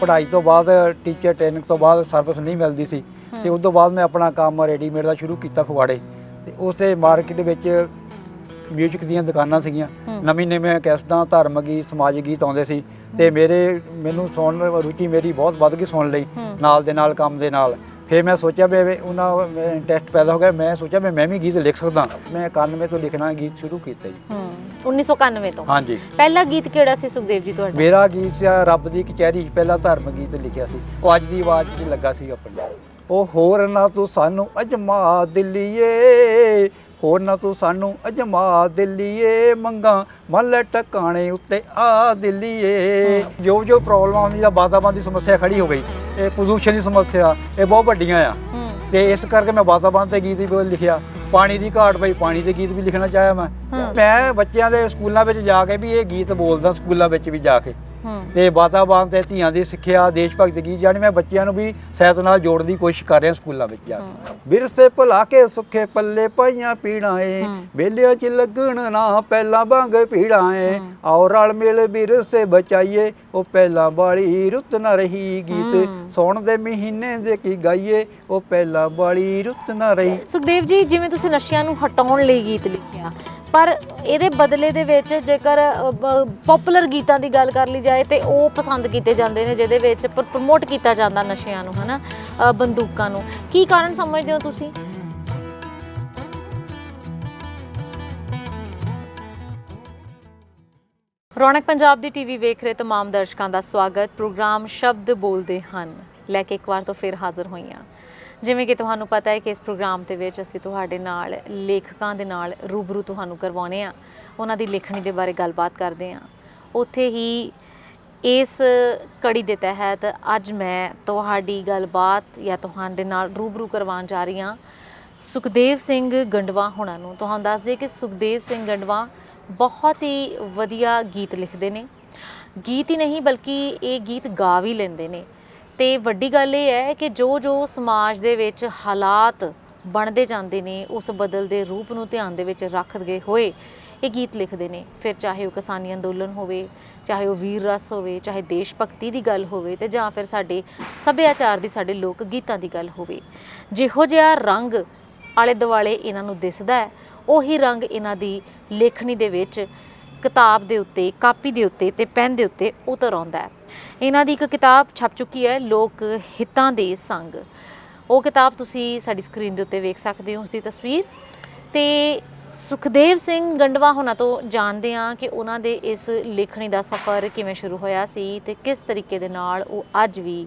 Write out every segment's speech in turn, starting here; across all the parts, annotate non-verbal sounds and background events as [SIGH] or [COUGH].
ਪੜ੍ਹਾਈ ਤੋਂ ਬਾਅਦ ਟੀਚਰ ਟ੍ਰੇਨਿੰਗ ਤੋਂ ਬਾਅਦ ਸਰਵਿਸ ਨਹੀਂ ਮਿਲਦੀ ਸੀ। ਤੇ ਉਸ ਤੋਂ ਬਾਅਦ ਮੈਂ ਆਪਣਾ ਕੰਮ ਰੈਡੀਮੇਡ ਦਾ ਸ਼ੁਰੂ ਕੀਤਾ ਫਗਵਾੜੇ। ਤੇ ਉਸੇ ਮਾਰਕੀਟ ਵਿੱਚ ਮਿਊਜ਼ਿਕ ਦੀਆਂ ਦੁਕਾਨਾਂ ਸੀਗੀਆਂ। ਨਵੀਂ ਨਵੀਆਂ ਕੈਸਟਾਂ ਧਾਰਮਿਕ ਗੀਤ ਸਮਾਜਿਕ ਗੀਤ ਆਉਂਦੇ ਸੀ। ਤੇ ਮੇਰੇ ਮੈਨੂੰ ਸੁਣਨ ਰੁਚੀ ਮੇਰੀ ਬਹੁਤ ਵੱਧ ਗਈ ਸੁਣ ਲਈ। ਨਾਲ ਦੇ ਨਾਲ ਕੰਮ ਦੇ ਨਾਲ। ਫਿਰ ਮੈਂ ਸੋਚਿਆ ਵੀ ਵੀ ਉਹਨਾਂ ਮੇਰਾ ਇੰਟਰਸਟ ਪੈਦਾ ਹੋ ਗਿਆ ਮੈਂ ਸੋਚਿਆ ਵੀ ਮੈਂ ਵੀ ਗੀਤ ਲਿਖ ਸਕਦਾ। ਮੈਂ 91 ਤੋਂ ਲਿਖਣਾ ਗੀਤ ਸ਼ੁਰੂ ਕੀਤਾ ਜੀ। ਹੂੰ 1991 ਤੋਂ? ਹਾਂਜੀ। ਪਹਿਲਾ ਗੀਤ ਕਿਹੜਾ ਸੀ ਸੁਖਦੇਵ ਜੀ ਤੁਹਾਡਾ? ਮੇਰਾ ਗੀਤ ਸੀ ਰੱਬ ਦੀ ਕਚਹਿਰੀ ਪਹਿਲਾ ਧਰਮ ਗੀਤ ਲਿਖਿਆ ਸੀ। ਉਹ ਅੱਜ ਦੀ ਆਵਾਜ਼ 'ਚ ਲੱਗਾ ਸੀ ਆਪਣੀ। ਉਹ ਹੋਰ ਨਾ ਤੂੰ ਸਾਨੂੰ ਅਜਮਾ ਦਿੱਲੀਏ ਹੋਰ ਨਾ ਤੂੰ ਸਾਨੂੰ ਅਜਮਾ ਦਿੱਲੀਏ ਮੰਗਾ ਮਨ ਲੈ ਟਕਾਣੇ ਉੱਤੇ ਆ ਦਿੱਲੀਏ। ਜੋ ਜੋ ਪ੍ਰੋਬਲਮ ਆਉਂਦੀ ਦਾ ਵਾਤਾਵਰਣ ਦੀ ਸਮੱਸਿਆ ਖੜੀ ਹੋ ਗਈ। ਇਹ ਪ੍ਰਦੂਸ਼ਣ ਦੀ ਸਮੱਸਿਆ ਇਹ ਬਹੁਤ ਵੱਡੀਆਂ ਆ। ਤੇ ਇਸ ਕਰਕੇ ਮੈਂ ਵਾਤਾਵਰਣ ਤੇ ਗੀਤ ਵੀ ਲਿਖਿਆ। ਪਾਣੀ ਦੀ ਘਾਟ ਪਈ ਪਾਣੀ ਦੇ ਗੀਤ ਵੀ ਲਿਖਣਾ ਚਾਹਿਆ ਮੈਂ। ਮੈਂ ਬੱਚਿਆਂ ਦੇ ਸਕੂਲਾਂ ਵਿੱਚ ਜਾ ਕੇ ਵੀ ਇਹ ਗੀਤ ਬੋਲਦਾ ਸਕੂਲਾਂ ਵਿੱਚ ਵੀ ਜਾ ਕੇ। ਤੇ ਵਾਤਾਵਰਣ ਤੇ ਧੀਆਂ ਦੀ ਸਿੱਖਿਆ ਦੇਸ਼ ਭਗਤ ਗੀਤ ਜਾਣੀ ਮੈਂ ਬੱਚਿਆਂ ਨੂੰ ਵੀ ਸਾਹਿਤ ਨਾਲ ਜੋੜਨ ਦੀ ਕੋਸ਼ਿਸ਼ ਕਰ ਰਿਹਾ ਸਕੂਲਾਂ ਵਿੱਚ ਜਾ ਕੇ ਵਿਰਸੇ ਭੁਲਾ ਕੇ ਸੁੱਖੇ ਪੱਲੇ ਪਾਈਆਂ ਪੀੜਾਂ ਏ। ਵੇਲਿਆਂ 'ਚ ਲੱਗਣ ਨਾ ਪਹਿਲਾਂ ਵਾਂਗ ਪੀੜਾਂ ਏ। ਆਓ ਰਲ ਮਿਲ ਵਿਰਸੇ ਬਚਾਈਏ ਉਹ ਪਹਿਲਾਂ ਵਾਲੀ ਰੁੱਤ ਨਾ ਰਹੀ ਗੀਤ। ਸੌਣ ਦੇ ਮਹੀਨੇ ਦੇ ਕੀ ਗਾਈਏ ਉਹ ਪਹਿਲਾਂ ਵਾਲੀ ਰੁੱਤ ਨਾ ਰਹੀ ਸੁਖਦੇਵ ਜੀ ਜਿਵੇਂ ਤੁਸੀਂ ਨਸ਼ਿਆਂ ਨੂੰ ਹਟਾਉਣ ਲਈ ਗੀਤ ਲਿਖਿਆ ਪਰ ਇਹਦੇ ਬਦਲੇ ਦੇ ਵਿੱਚ ਜੇਕਰ ਪਪੂਲਰ ਗੀਤਾਂ ਦੀ ਗੱਲ ਕਰ ਲਈ ਜਾਏ ਤੇ ਉਹ ਪਸੰਦ ਕੀਤੇ ਜਾਂਦੇ ਨੇ ਜਿਹਦੇ ਵਿੱਚ ਪ੍ਰਮੋਟ ਕੀਤਾ ਜਾਂਦਾ ਨਸ਼ਿਆਂ ਨੂੰ ਹਨਾ ਅ, ਬੰਦੂਕਾਂ ਨੂੰ। ਕੀ ਕਾਰਨ ਸਮਝਦੇ ਹੋ ਤੁਸੀਂ? ਰੌਣਕ ਪੰਜਾਬ ਦੀ ਟੀਵੀ ਵੇਖ ਰਹੇ ਤਮਾਮ ਦਰਸ਼ਕਾਂ ਦਾ ਸਵਾਗਤ। ਪ੍ਰੋਗਰਾਮ ਸ਼ਬਦ ਬੋਲਦੇ ਹਨ। ਲੈ ਕੇ ਇੱਕ ਵਾਰ ਤੋਂ ਫਿਰ ਹਾਜ਼ਰ ਹੋਈਆਂ। ਜਿਵੇਂ ਕਿ ਤੁਹਾਨੂੰ ਪਤਾ ਹੈ ਕਿ ਇਸ ਪ੍ਰੋਗਰਾਮ ਦੇ ਵਿੱਚ ਅਸੀਂ ਤੁਹਾਡੇ ਨਾਲ, ਲੇਖਕਾਂ ਦੇ ਨਾਲ ਰੂਬਰੂ ਤੁਹਾਨੂੰ ਕਰਵਾਉਨੇ ਆ। ਉਹਨਾਂ ਦੀ ਲਿਖਣੀ ਦੇ ਬਾਰੇ ਗੱਲਬਾਤ ਕਰਦੇ ਆ। ਉੱਥੇ ਹੀ ਇਸ ਕੜੀ ਦੇ ਤਹਿਤ ਅੱਜ ਮੈਂ ਤੁਹਾਡੀ ਗੱਲਬਾਤ ਜਾਂ ਤੁਹਾਡੇ ਨਾਲ ਰੂਬਰੂ ਕਰਵਾਉਣ ਜਾ ਰਹੀ ਹਾਂ। ਸੁਖਦੇਵ ਸਿੰਘ ਗੰਡਵਾ ਹੋਣਾ ਨੂੰ। ਤੁਹਾਨੂੰ ਦੱਸ ਦਈਏ ਕਿ ਸੁਖਦੇਵ ਸਿੰਘ ਗੰਡਵਾ ਬਹੁਤ ਹੀ ਵਧੀਆ ਗੀਤ ਲਿਖਦੇ ਨੇ। ਗੀਤ ਹੀ ਨਹੀਂ, ਬਲਕਿ ਇਹ ਗੀਤ ਗਾ ਵੀ ਲੈਂਦੇ ਨੇ। ਤੇ ਵੱਡੀ ਗੱਲ ਇਹ ਹੈ ਕਿ ਜੋ ਜੋ ਸਮਾਜ ਦੇ ਵਿੱਚ ਹਾਲਾਤ ਬਣਦੇ ਜਾਂਦੇ ਨੇ, ਉਸ ਬਦਲਦੇ ਰੂਪ ਨੂੰ ਧਿਆਨ ਦੇ ਵਿੱਚ ਰੱਖਦੇ ਹੋਏ ਇਹ ਗੀਤ ਲਿਖਦੇ ਨੇ। ਫਿਰ ਚਾਹੇ ਉਹ ਕਿਸਾਨੀ ਅੰਦੋਲਨ ਹੋਵੇ, ਚਾਹੇ ਉਹ ਵੀਰ ਰਸ ਹੋਵੇ, ਚਾਹੇ ਦੇਸ਼ ਭਗਤੀ ਦੀ ਗੱਲ ਹੋਵੇ ਤੇ ਜਾਂ ਫਿਰ ਸਾਡੇ ਸੱਭਿਆਚਾਰ ਦੀ, ਸਾਡੇ ਲੋਕ ਗੀਤਾਂ ਦੀ ਗੱਲ ਹੋਵੇ। ਜਿਹੋ ਜਿਹਾ ਰੰਗ ਆਲੇ ਦੁਆਲੇ ਇਹਨਾਂ ਨੂੰ ਦਿਸਦਾ ਹੈ, ਉਹੀ ਰੰਗ ਇਹਨਾਂ ਦੀ ਲੇਖਣੀ ਦੇ ਵਿੱਚ ਕਿਤਾਬ ਦੇ ਉੱਤੇ, ਕਾਪੀ ਦੇ ਉੱਤੇ ਤੇ ਪੈਨ ਦੇ ਉੱਤੇ ਉਤਰ ਆਉਂਦਾ ਹੈ। ਇਹਨਾਂ ਦੀ ਇੱਕ ਕਿਤਾਬ ਛਪ ਚੁੱਕੀ ਹੈ, ਲੋਕ ਹਿੱਤਾਂ ਦੇ ਸੰਗ। ਉਹ ਕਿਤਾਬ ਤੁਸੀਂ ਸਾਡੀ ਸਕਰੀਨ ਦੇ ਉੱਤੇ ਵੇਖ ਸਕਦੇ ਹੋ ਉਸ ਦੀ ਤਸਵੀਰ। ਤੇ ਸੁਖਦੇਵ ਸਿੰਘ ਗੰਡਵਾ ਹੋਣਾ ਤੋਂ ਜਾਣਦੇ ਹਾਂ ਕਿ ਉਹਨਾਂ ਦੇ ਇਸ ਲੇਖਣੀ ਦਾ ਸਫ਼ਰ ਕਿਵੇਂ ਸ਼ੁਰੂ ਹੋਇਆ ਸੀ ਤੇ ਕਿਸ ਤਰੀਕੇ ਦੇ ਨਾਲ ਉਹ ਅੱਜ ਵੀ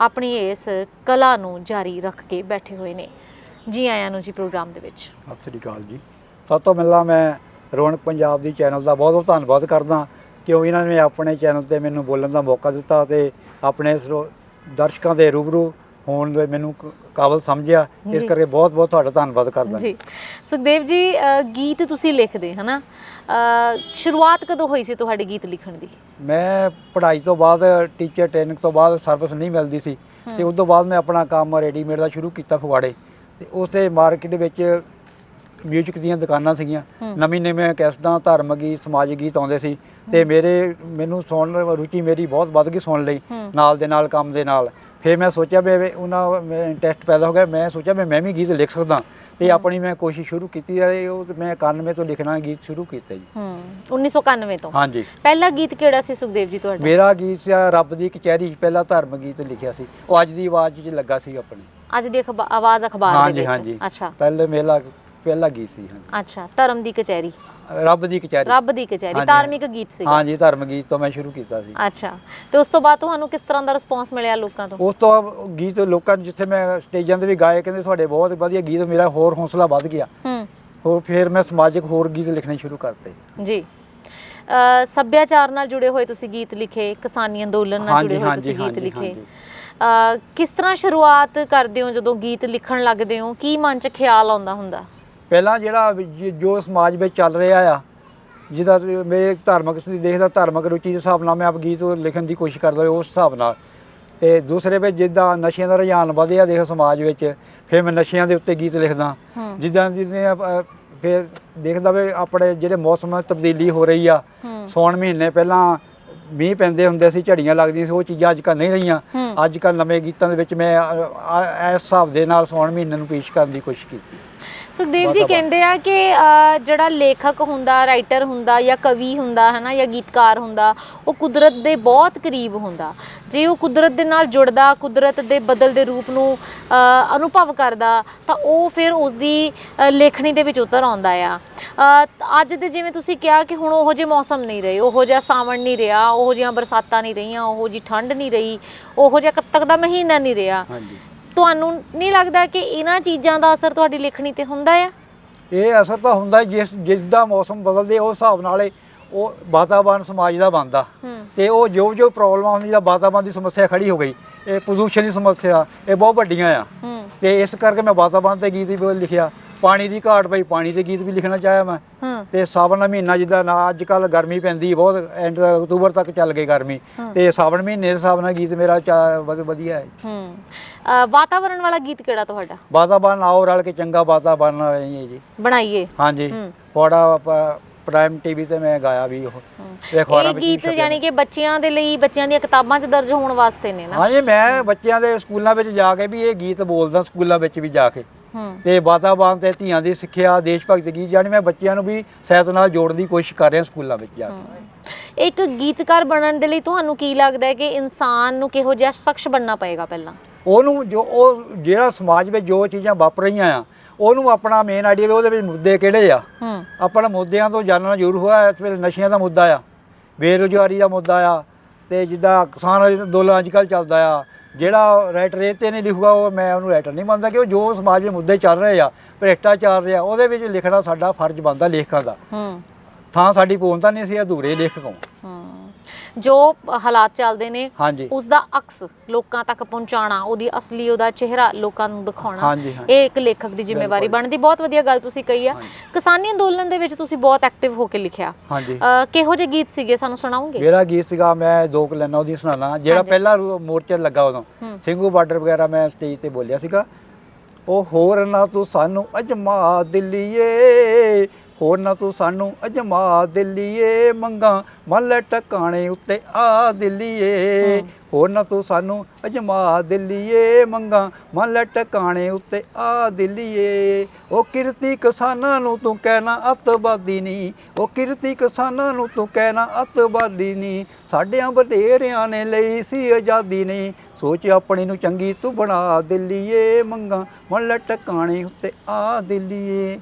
ਆਪਣੀ ਇਸ ਕਲਾ ਨੂੰ ਜਾਰੀ ਰੱਖ ਕੇ ਬੈਠੇ ਹੋਏ ਨੇ। ਜੀ ਆਇਆਂ ਨੂੰ ਜੀ ਪ੍ਰੋਗਰਾਮ ਦੇ ਵਿੱਚ। ਸਤਿ ਸ੍ਰੀ ਅਕਾਲ ਜੀ। ਸਭ ਤੋਂ ਪਹਿਲਾਂ ਮੈਂ ਰੌਣਕ ਪੰਜਾਬ ਦੀ ਚੈਨਲ ਦਾ ਬਹੁਤ ਬਹੁਤ ਧੰਨਵਾਦ ਕਰਦਾ ਕਿਉਂ ਇਹਨਾਂ ਨੇ ਆਪਣੇ ਚੈਨਲ ਤੇ ਮੈਨੂੰ ਬੋਲਣ ਦਾ ਮੌਕਾ ਦਿੱਤਾ ਤੇ ਆਪਣੇ ਸਰੋ- ਦਰਸ਼ਕਾਂ ਦੇ ਰੂਬਰੂ ਹੋਣ ਦੇ ਮੈਨੂੰ ਕ- ਕਾਬਲ ਸਮਝਿਆ। ਇਸ ਜੀ। ਕਰਕੇ ਬਹੁਤ ਬਹੁਤ ਤੁਹਾਡਾ ਧੰਨਵਾਦ ਕਰਦਾ। ਜੀ। ਸੁਖਦੇਵ ਜੀ ਅ, ਗੀਤ ਤੁਸੀਂ ਲਿਖਦੇ ਹਨਾ? ਅ, ਸ਼ੁਰੂਆਤ ਕਦੋਂ ਹੋਈ ਸੀ ਤੁਹਾਡੇ ਗੀਤ ਲਿਖਣ ਦੀ? ਮੈਂ ਪੜ੍ਹਾਈ ਤੋਂ ਬਾਅਦ ਟੀਚਰ ਟ੍ਰੇਨਿੰਗ ਤੋਂ ਬਾਅਦ ਸਰਵਿਸ ਨਹੀਂ ਮਿਲਦੀ ਸੀ। ਤੇ। ਉਸ ਤੋਂ ਬਾਅਦ ਮੈਂ ਆਪਣਾ ਕੰਮ ਰੈਡੀਮੇਡ ਦਾ ਸ਼ੁਰੂ ਕੀਤਾ ਫਗਵਾੜੇ। ਤੇ ਉਸੇ ਮਾਰਕੀਟ ਵਿੱਚ ਮਿਊਜ਼ਿਕ ਦੀਆਂ ਦੁਕਾਨਾਂ ਸੀਗੀਆਂ। ਨਵੀਂ ਨਵੀਆਂ ਕੈਸਟਾਂ ਧਾਰਮਿਕ ਗੀਤ ਸਮਾਜਿਕ ਗੀਤ ਆਉਂਦੇ ਸੀ। ਤੇ ਮੇਰੇ ਮੈਨੂੰ ਸੁਣਨ ਰੁਚੀ ਮੇਰੀ ਬਹੁਤ ਵੱਧ ਗਈ ਸੁਣ ਲਈ। ਨਾਲ ਦੇ ਨਾਲ ਕੰਮ ਦੇ ਨਾਲ। ਫਿਰ ਮੈਂ ਸੋਚਿਆ ਵੀ ਉਹਨਾਂ ਮੇਰਾ ਇੰਟਰਸਟ ਪੈਦਾ ਹੋ ਗਿਆ। ਮੈਂ ਸੋਚਿਆ ਵੀ ਮੈਂ ਵੀ ਗੀਤ ਲਿਖ ਸਕਦਾ। ਤੇ ਆਪਣੀ ਮੈਂ ਕੋਸ਼ਿਸ਼ ਸ਼ੁਰੂ ਕੀਤੀ ਹੈ ਉਹ ਮੈਂ 91 ਤੋਂ ਲਿਖਣਾ ਗੀਤ ਸ਼ੁਰੂ ਕੀਤਾ ਜੀ। ਹੂੰ 1991 ਤੋਂ। ਹਾਂਜੀ। ਪਹਿਲਾ ਗੀਤ ਕਿਹੜਾ ਸੀ ਸੁਖਦੇਵ ਜੀ ਤੁਹਾਡਾ? ਮੇਰਾ ਗੀਤ ਸੀ ਰੱਬ ਦੀ ਕਚਹਿਰੀ ਪਹਿਲਾ ਧਰਮ ਗੀਤ ਲਿਖਿਆ ਸੀ। ਉਹ ਅੱਜ ਦੀ ਆਵਾਜ਼ 'ਚ ਲੱਗਾ ਸੀ ਆਪਣੀ। ਅੱਜ ਦੀ ਆਵਾਜ਼ ਅਖਬਾਰ ਦੇ ਹਾਂਜੀ ਵਿੱਚ। ਹਾਂਜੀ। ਅੱਛਾ। ਪਹਿਲੇ ਮੇਲਾ ਪਹਿਲਾ ਗੀਤ ਸੀ ਹਾਂਜੀ। ਅੱਛਾ ਧਰਮ ਦੀ ਕਚਹਿਰੀ। ਰੱਬ ਦੀ ਕਚਹਿਰੀ। ਰੱਬ ਦੀ ਕਚਹਿਰੀ ਹਾਂਜੀ। ਧਾਰਮਿਕ ਗੀਤ ਸੀ ਹਾਂਜੀ ਧਰਮ ਗੀਤ ਤੋਂ ਮੈਂ ਸ਼ੁਰੂ ਕੀਤਾ ਸੀ। ਅੱਛਾ ਤੇ ਉਸ ਤੋਂ ਬਾਅਦ ਤੁਹਾਨੂੰ ਕਿਸ ਤਰ੍ਹਾਂ ਦਾ ਰਿਸਪੌਂਸ ਮਿਲਿਆ ਲੋਕਾਂ ਤੋਂ? ਉਸ ਤੋਂ ਬਾਅਦ ਗੀਤ ਲੋਕਾਂ ਨੂੰ ਜਿੱਥੇ ਮੈਂ ਸਟੇਜਾਂ ਤੇ ਵੀ ਗਾਏ ਕਹਿੰਦੇ ਤੁਹਾਡੇ ਬਹੁਤ ਵਧੀਆ ਗੀਤ ਮੇਰਾ ਹੋਰ ਹੌਸਲਾ ਵੱਧ ਗਿਆ। ਹੂੰ। ਹੋਰ ਫਿਰ ਮੈਂ ਸਮਾਜਿਕ ਹੋਰ ਗੀਤ ਲਿਖਣੇ ਸ਼ੁਰੂ ਕਰਤੇ। ਜੀ। ਅ, ਸੱਭਿਆਚਾਰ ਨਾਲ ਜੁੜੇ ਹੋਏ ਤੁਸੀਂ ਗੀਤ ਲਿਖੇ ਕਿਸਾਨੀ ਅੰਦੋਲਨ ਨਾਲ ਜੁੜੇ ਹੋਏ ਤੁਸੀਂ ਗੀਤ ਲਿਖੇ। ਅ, ਕਿਸ ਤਰ੍ਹਾਂ ਸ਼ੁਰੂਆਤ ਕਰਦੇ ਹੋ ਜਦੋਂ ਗੀਤ ਲਿਖਣ ਲੱਗਦੇ ਹੋ? ਕੀ ਮਨ 'ਚ ਖਿਆਲ ਆਉਂਦਾ ਹੁੰਦਾ? ਪਹਿਲਾਂ ਜਿਹੜਾ ਜ- ਜੋ ਸਮਾਜ ਵਿੱਚ ਚੱਲ ਰਿਹਾ ਆ ਜਿਹਦਾ ਤੇ ਮੇਰੇ ਧਾਰਮਿਕ ਸੀ ਦੇਖਦਾ ਧਾਰਮਿਕ ਰੁਚੀ ਦੇ ਹਿਸਾਬ ਨਾਲ ਮੈਂ ਆਪ ਗੀਤ ਲਿਖਣ ਦੀ ਕੋਸ਼ਿਸ਼ ਕਰਦਾ ਉਸ ਹਿਸਾਬ ਨਾਲ। ਤੇ ਦੂਸਰੇ ਵਿੱਚ ਜਿੱਦਾਂ ਨਸ਼ਿਆਂ ਦਾ ਰੁਝਾਨ ਵਧਿਆ ਦੇਖ ਸਮਾਜ ਵਿੱਚ ਫਿਰ ਮੈਂ ਨਸ਼ਿਆਂ ਦੇ ਉੱਤੇ ਗੀਤ ਲਿਖਦਾ। ਹੂੰ। ਜਿੱਦਾਂ ਜਿੱਦਾਂ ਫਿਰ ਦੇਖਦਾ ਵੀ ਆਪਣੇ ਜਿਹੜੇ ਮੌਸਮ ਤਬਦੀਲੀ ਹੋ ਰਹੀ ਆ ਹੂੰ। ਸੌਣ ਮਹੀਨੇ ਪਹਿਲਾਂ ਮੀਂਹ ਪੈਂਦੇ ਹੁੰਦੇ ਸੀ ਝੜੀਆਂ ਲੱਗਦੀਆਂ ਸੀ ਉਹ ਚੀਜ਼ਾਂ ਅੱਜ ਕੱਲ੍ਹ ਨਹੀਂ ਰਹੀਆਂ। ਹੂੰ। ਅੱਜ ਕੱਲ੍ਹ ਨਵੇਂ ਗੀਤਾਂ ਦੇ ਵਿੱਚ ਮੈਂ ਅ, ਅ, ਇਸ ਹਿਸਾਬ ਦੇ ਨਾਲ ਸੌਣ ਮਹੀਨੇ ਨੂੰ ਪੇਸ਼ ਕਰਨ ਦੀ ਕੋਸ਼ਿਸ਼ ਕੀਤੀ। ਸੁਖਦੇਵ ਜੀ। ਕਹਿੰਦੇ ਆ ਕਿ ਜਿਹੜਾ ਲੇਖਕ ਹੁੰਦਾ ਰਾਈਟਰ ਹੁੰਦਾ ਜਾਂ ਕਵੀ ਹੁੰਦਾ ਹੈ ਨਾ ਜਾਂ ਗੀਤਕਾਰ ਹੁੰਦਾ ਉਹ ਕੁਦਰਤ ਦੇ ਬਹੁਤ ਕਰੀਬ ਹੁੰਦਾ। ਜੇ ਉਹ ਕੁਦਰਤ ਦੇ ਨਾਲ ਜੁੜਦਾ ਕੁਦਰਤ ਦੇ ਬਦਲਦੇ ਰੂਪ ਨੂੰ ਅਨੁਭਵ ਕਰਦਾ ਤਾਂ ਉਹ ਫਿਰ ਉਸ ਦੀ ਲੇਖਣੀ ਦੇ ਵਿੱਚ ਉਤਰ ਆਉਂਦਾ ਆ। ਅੱਜ ਦੇ ਜਿਵੇਂ ਤੁਸੀਂ ਕਿਹਾ ਕਿ ਹੁਣ ਉਹੋ ਜਿਹੇ ਮੌਸਮ ਨਹੀਂ ਰਹੇ ਉਹੋ ਜਿਹਾ ਸਾਵਣ ਨਹੀਂ ਰਿਹਾ ਉਹੋ ਜਿਹੀਆਂ ਬਰਸਾਤਾਂ ਨਹੀਂ ਰਹੀਆਂ ਉਹੋ ਜਿਹੀ ਠੰਡ ਨਹੀਂ ਰਹੀ ਉਹੋ ਜਿਹਾ ਕੱਤਕ ਦਾ ਮਹੀਨਾ ਨਹੀਂ ਰਿਹਾ। ਹਾਂਜੀ। ਤੁਹਾਨੂੰ ਨਹੀਂ ਲੱਗਦਾ ਕਿ ਇਹਨਾਂ ਚੀਜ਼ਾਂ ਦਾ ਅਸਰ ਤੁਹਾਡੀ ਲਿਖਣੀ ਤੇ ਹੁੰਦਾ ਆ? ਇਹ ਅਸਰ ਤਾਂ ਹੁੰਦਾ ਹੀ ਜਿਸ ਜਿਸ ਦਾ ਮੌਸਮ ਬਦਲਦੇ ਉਸ ਹਿਸਾਬ ਨਾਲ ਉਹ ਵਾਤਾਵਰਨ ਸਮਾਜ ਦਾ ਬਣਦਾ। ਤੇ ਉਹ ਜੋ ਜੋ ਪ੍ਰੋਬਲਮਾਂ ਹੁੰਦੀ ਜਾਂ ਵਾਤਾਵਰਨ ਦੀ ਸਮੱਸਿਆ ਖੜੀ ਹੋ ਗਈ ਇਹ ਪ੍ਰਦੂਸ਼ਣ ਦੀ ਸਮੱਸਿਆ ਇਹ ਬਹੁਤ ਵੱਡੀਆਂ ਆ। ਤੇ ਇਸ ਕਰਕੇ ਮੈਂ ਵਾਤਾਵਰਨ ਤੇ ਗੀਤ ਵੀ ਲਿਖਿਆ। ਪਾਣੀ ਦੀ ਘਾਟ ਪਈ ਪਾਣੀ ਤੇ ਗੀਤ ਵੀ ਲਿਖਣਾ ਚਾਹਿਆ ਮੈਂ। ਹੂੰ। ਤੇ ਸਾਵਣ ਦਾ ਮਹੀਨਾ ਜਿੱਦਾਂ ਨਾ ਅੱਜ ਕੱਲ ਗਰਮੀ ਪੈਂਦੀ ਬਹੁਤ ਐਂਡ ਅਕਤੂਬਰ ਤੱਕ ਚੱਲ ਗਈ ਗਰਮੀ। ਤੇ ਸਾਵਣ ਮਹੀਨੇ ਦੇ ਹਿਸਾਬ ਨਾਲ ਗੀਤ ਮੇਰਾ ਚਾ- ਵਧ- ਵਧੀਆ ਹੈ। ਹੂੰ। ਅ, ਵਾਤਾਵਰਣ ਵਾਲਾ ਗੀਤ ਕਿਹੜਾ ਤੁਹਾਡਾ? ਵਾਤਾਵਰਨ ਆਓ ਰਲ ਕੇ ਚੰਗਾ ਵਾਤਾਵਰਨ ਹੈ ਜੀ। ਬਣਾਈਏ। ਹਾਂਜੀ। ਹੂੰ। ਬੜਾ ਪ੍ਰਾਈਮ ਟੀਵੀ ਤੇ ਮੈਂ ਗਾਇਆ ਵੀ ਉਹ। ਹੂੰ। ਇਹ ਅਖਬਾਰਾਂ ਇਹ ਵਿੱਚ ਵੀ ਗੀਤ ਛਪਿਆ ਯਾਨੀ ਕਿ ਬੱਚਿਆਂ ਦੇ ਲਈ ਬੱਚਿਆਂ ਦੀਆਂ ਕਿਤਾਬਾਂ 'ਚ ਦਰਜ ਹੋਣ ਵਾਸਤੇ ਨੇ ਨਾ। ਹਾਂਜੀ ਮੈਂ ਬੱਚਿਆਂ ਦੇ ਸਕੂਲਾਂ ਵਿੱਚ ਜਾ ਕੇ ਵੀ ਇਹ ਗੀਤ ਬੋਲਦਾ ਸਕੂਲਾਂ ਵਿੱਚ ਵੀ ਜਾ ਕੇ। ਤੇ ਵਾਤਾਵਰਨ ਤੇ ਧੀਆਂ ਦੀ ਸਿੱਖਿਆ ਦੇਸ਼ ਭਗਤ ਗੀਤ ਜਾਨੀ ਮੈਂ ਬੱਚਿਆਂ ਨੂੰ ਵੀ ਸਾਹਿਤ ਨਾਲ ਜੋੜਨ ਦੀ ਕੋਸ਼ਿਸ਼ ਕਰ ਰਿਹਾ ਸਕੂਲਾਂ ਵਿੱਚ ਜਾ ਕੇ। ਇੱਕ ਗੀਤਕਾਰ ਬਣਨ ਦੇ ਲਈ ਤੁਹਾਨੂੰ ਕੀ ਲੱਗਦਾ ਹੈ ਕਿ ਇਨਸਾਨ ਨੂੰ ਕਿਹੋ ਜਿਹਾ ਸ਼ਖਸ ਬਣਨਾ ਪਏਗਾ ਪਹਿਲਾਂ? ਉਹਨੂੰ ਜੋ ਉਹ ਜਿਹੜਾ ਸਮਾਜ ਵਿੱਚ ਜੋ ਚੀਜ਼ਾਂ ਵਾਪਰ ਰਹੀਆਂ ਆ ਉਹਨੂੰ ਆਪਣਾ ਮੇਨ ਆਈਡੀਆ ਵੀ ਉਹਦੇ ਵਿੱਚ ਮੁੱਦੇ ਕਿਹੜੇ ਆ? ਆਪਣਾ ਮੁੱਦਿਆਂ ਤੋਂ ਜਾਣਨਾ ਜ਼ਰੂਰ ਹੋਇਆ ਇਸ ਵੇਲੇ ਨਸ਼ਿਆਂ ਦਾ ਮੁੱਦਾ ਆ ਬੇਰੁਜ਼ਗਾਰੀ ਦਾ ਮੁੱਦਾ ਆ ਤੇ ਜਿੱਦਾਂ ਕਿਸਾਨ ਅੰਦੋਲਨ ਅੱਜ ਕੱਲ੍ਹ ਚੱਲਦਾ ਆ ਜਿਹੜਾ ਰਾਈਟਰ ਇਹ ਤੇ ਨਹੀਂ ਲਿਖੂਗਾ ਉਹ ਮੈਂ ਉਹਨੂੰ ਰਾਈਟਰ ਨਹੀਂ ਮੰਨਦਾ ਕਿ ਉਹ ਜੋ ਸਮਾਜ ਦੇ ਮੁੱਦੇ ਚੱਲ ਰਹੇ ਆ ਭ੍ਰਿਸ਼ਟਾਚਾਰ ਰਿਹਾ ਉਹਦੇ ਵਿੱਚ ਲਿਖਣਾ ਸਾਡਾ ਫਰਜ਼ ਬਣਦਾ ਲੇਖਕਾਂ ਦਾ। ਹੂੰ। ਥਾਂ ਸਾਡੀ ਪੂਰਨਤਾ ਨਹੀਂ ਸੀ ਅਧੂਰੇ ਲੇਖਕ ਹੂੰ। ਜੋ ਹਾਲਾਤ ਚੱਲਦੇ ਨੇ ਉਸ ਦਾ ਅਕਸ ਲੋਕਾਂ ਤੱਕ ਪਹੁੰਚਾਉਣਾ ਉਹਦੀ ਅਸਲੀ ਉਹਦਾ ਚਿਹਰਾ ਲੋਕਾਂ ਨੂੰ ਦਿਖਾਉਣਾ ਇਹ ਇੱਕ ਲੇਖਕ ਦੀ ਜ਼ਿੰਮੇਵਾਰੀ। ਬਣਦੀ। ਬਹੁਤ ਵਧੀਆ ਗੱਲ ਤੁਸੀਂ ਕਹੀ ਆ। ਕਿਸਾਨੀ ਅੰਦੋਲਨ ਦੇ ਵਿੱਚ ਤੁਸੀਂ ਬਹੁਤ ਐਕਟਿਵ ਹੋ ਕੇ ਲਿਖਿਆ। ਕਿਹੋ ਜਿਹੇ ਗੀਤ ਸੀਗੇ? ਸਾਨੂੰ ਸੁਣਾਓਗੇ? ਮੇਰਾ ਗੀਤ ਸੀਗਾ ਮੈਂ ਦੋ ਕੁ ਲਾਈਨਾਂ ਉਹਦੀ ਸੁਣਾਣਾ ਜਿਹੜਾ। ਪਹਿਲਾ ਮੋਰਚਾ ਲੱਗਾ ਉਦੋਂ ਸਿੰਘੂ ਬਾਰਡਰ ਵਗੈਰਾ ਮੈਂ ਸਟੇਜ ਤੇ ਬੋਲਿਆ ਸੀਗਾ ਉਹ ਹੋਰ ਨਾ ਤੂੰ ਸਾਨੂੰ ਅਜਮਾ ਦਿੱਲੀਏ ਹੋਰ ਨਾ ਤੂੰ ਸਾਨੂੰ ਅਜਮਾ ਦਿੱਲੀਏ ਮੰਗਾ ਮੱਲ ਲੈ ਟਕਾਣੇ ਉੱਤੇ ਆ ਦਿੱਲੀਏ। ਹੋਰ ਨਾ ਤੂੰ ਸਾਨੂੰ ਅਜਮਾ ਦਿੱਲੀਏ ਮੰਗਾ ਮਨ ਟਕਾਣੇ ਉੱਤੇ ਆ ਦਿੱਲੀਏ। ਉਹ ਕਿਰਤੀ ਕਿਸਾਨਾਂ ਨੂੰ ਤੂੰ ਕਹਿਣਾ ਅੱਤਵਾਦੀ ਨਹੀਂ ਉਹ ਕਿਰਤੀ ਕਿਸਾਨਾਂ ਨੂੰ ਤੂੰ ਕਹਿਣਾ ਅੱਤਵਾਦੀ ਨਹੀਂ ਸਾਡਿਆਂ ਵਡੇਰਿਆਂ ਨੇ ਲਈ ਸੀ ਆਜ਼ਾਦੀ ਨਹੀਂ ਸੋਚ ਆਪਣੀ ਨੂੰ ਚੰਗੀ ਤੂੰ ਬਣਾ ਦਿੱਲੀਏ ਮੰਗਾ ਮਨ ਟਕਾਣੇ ਉੱਤੇ ਆ ਦਿੱਲੀਏ।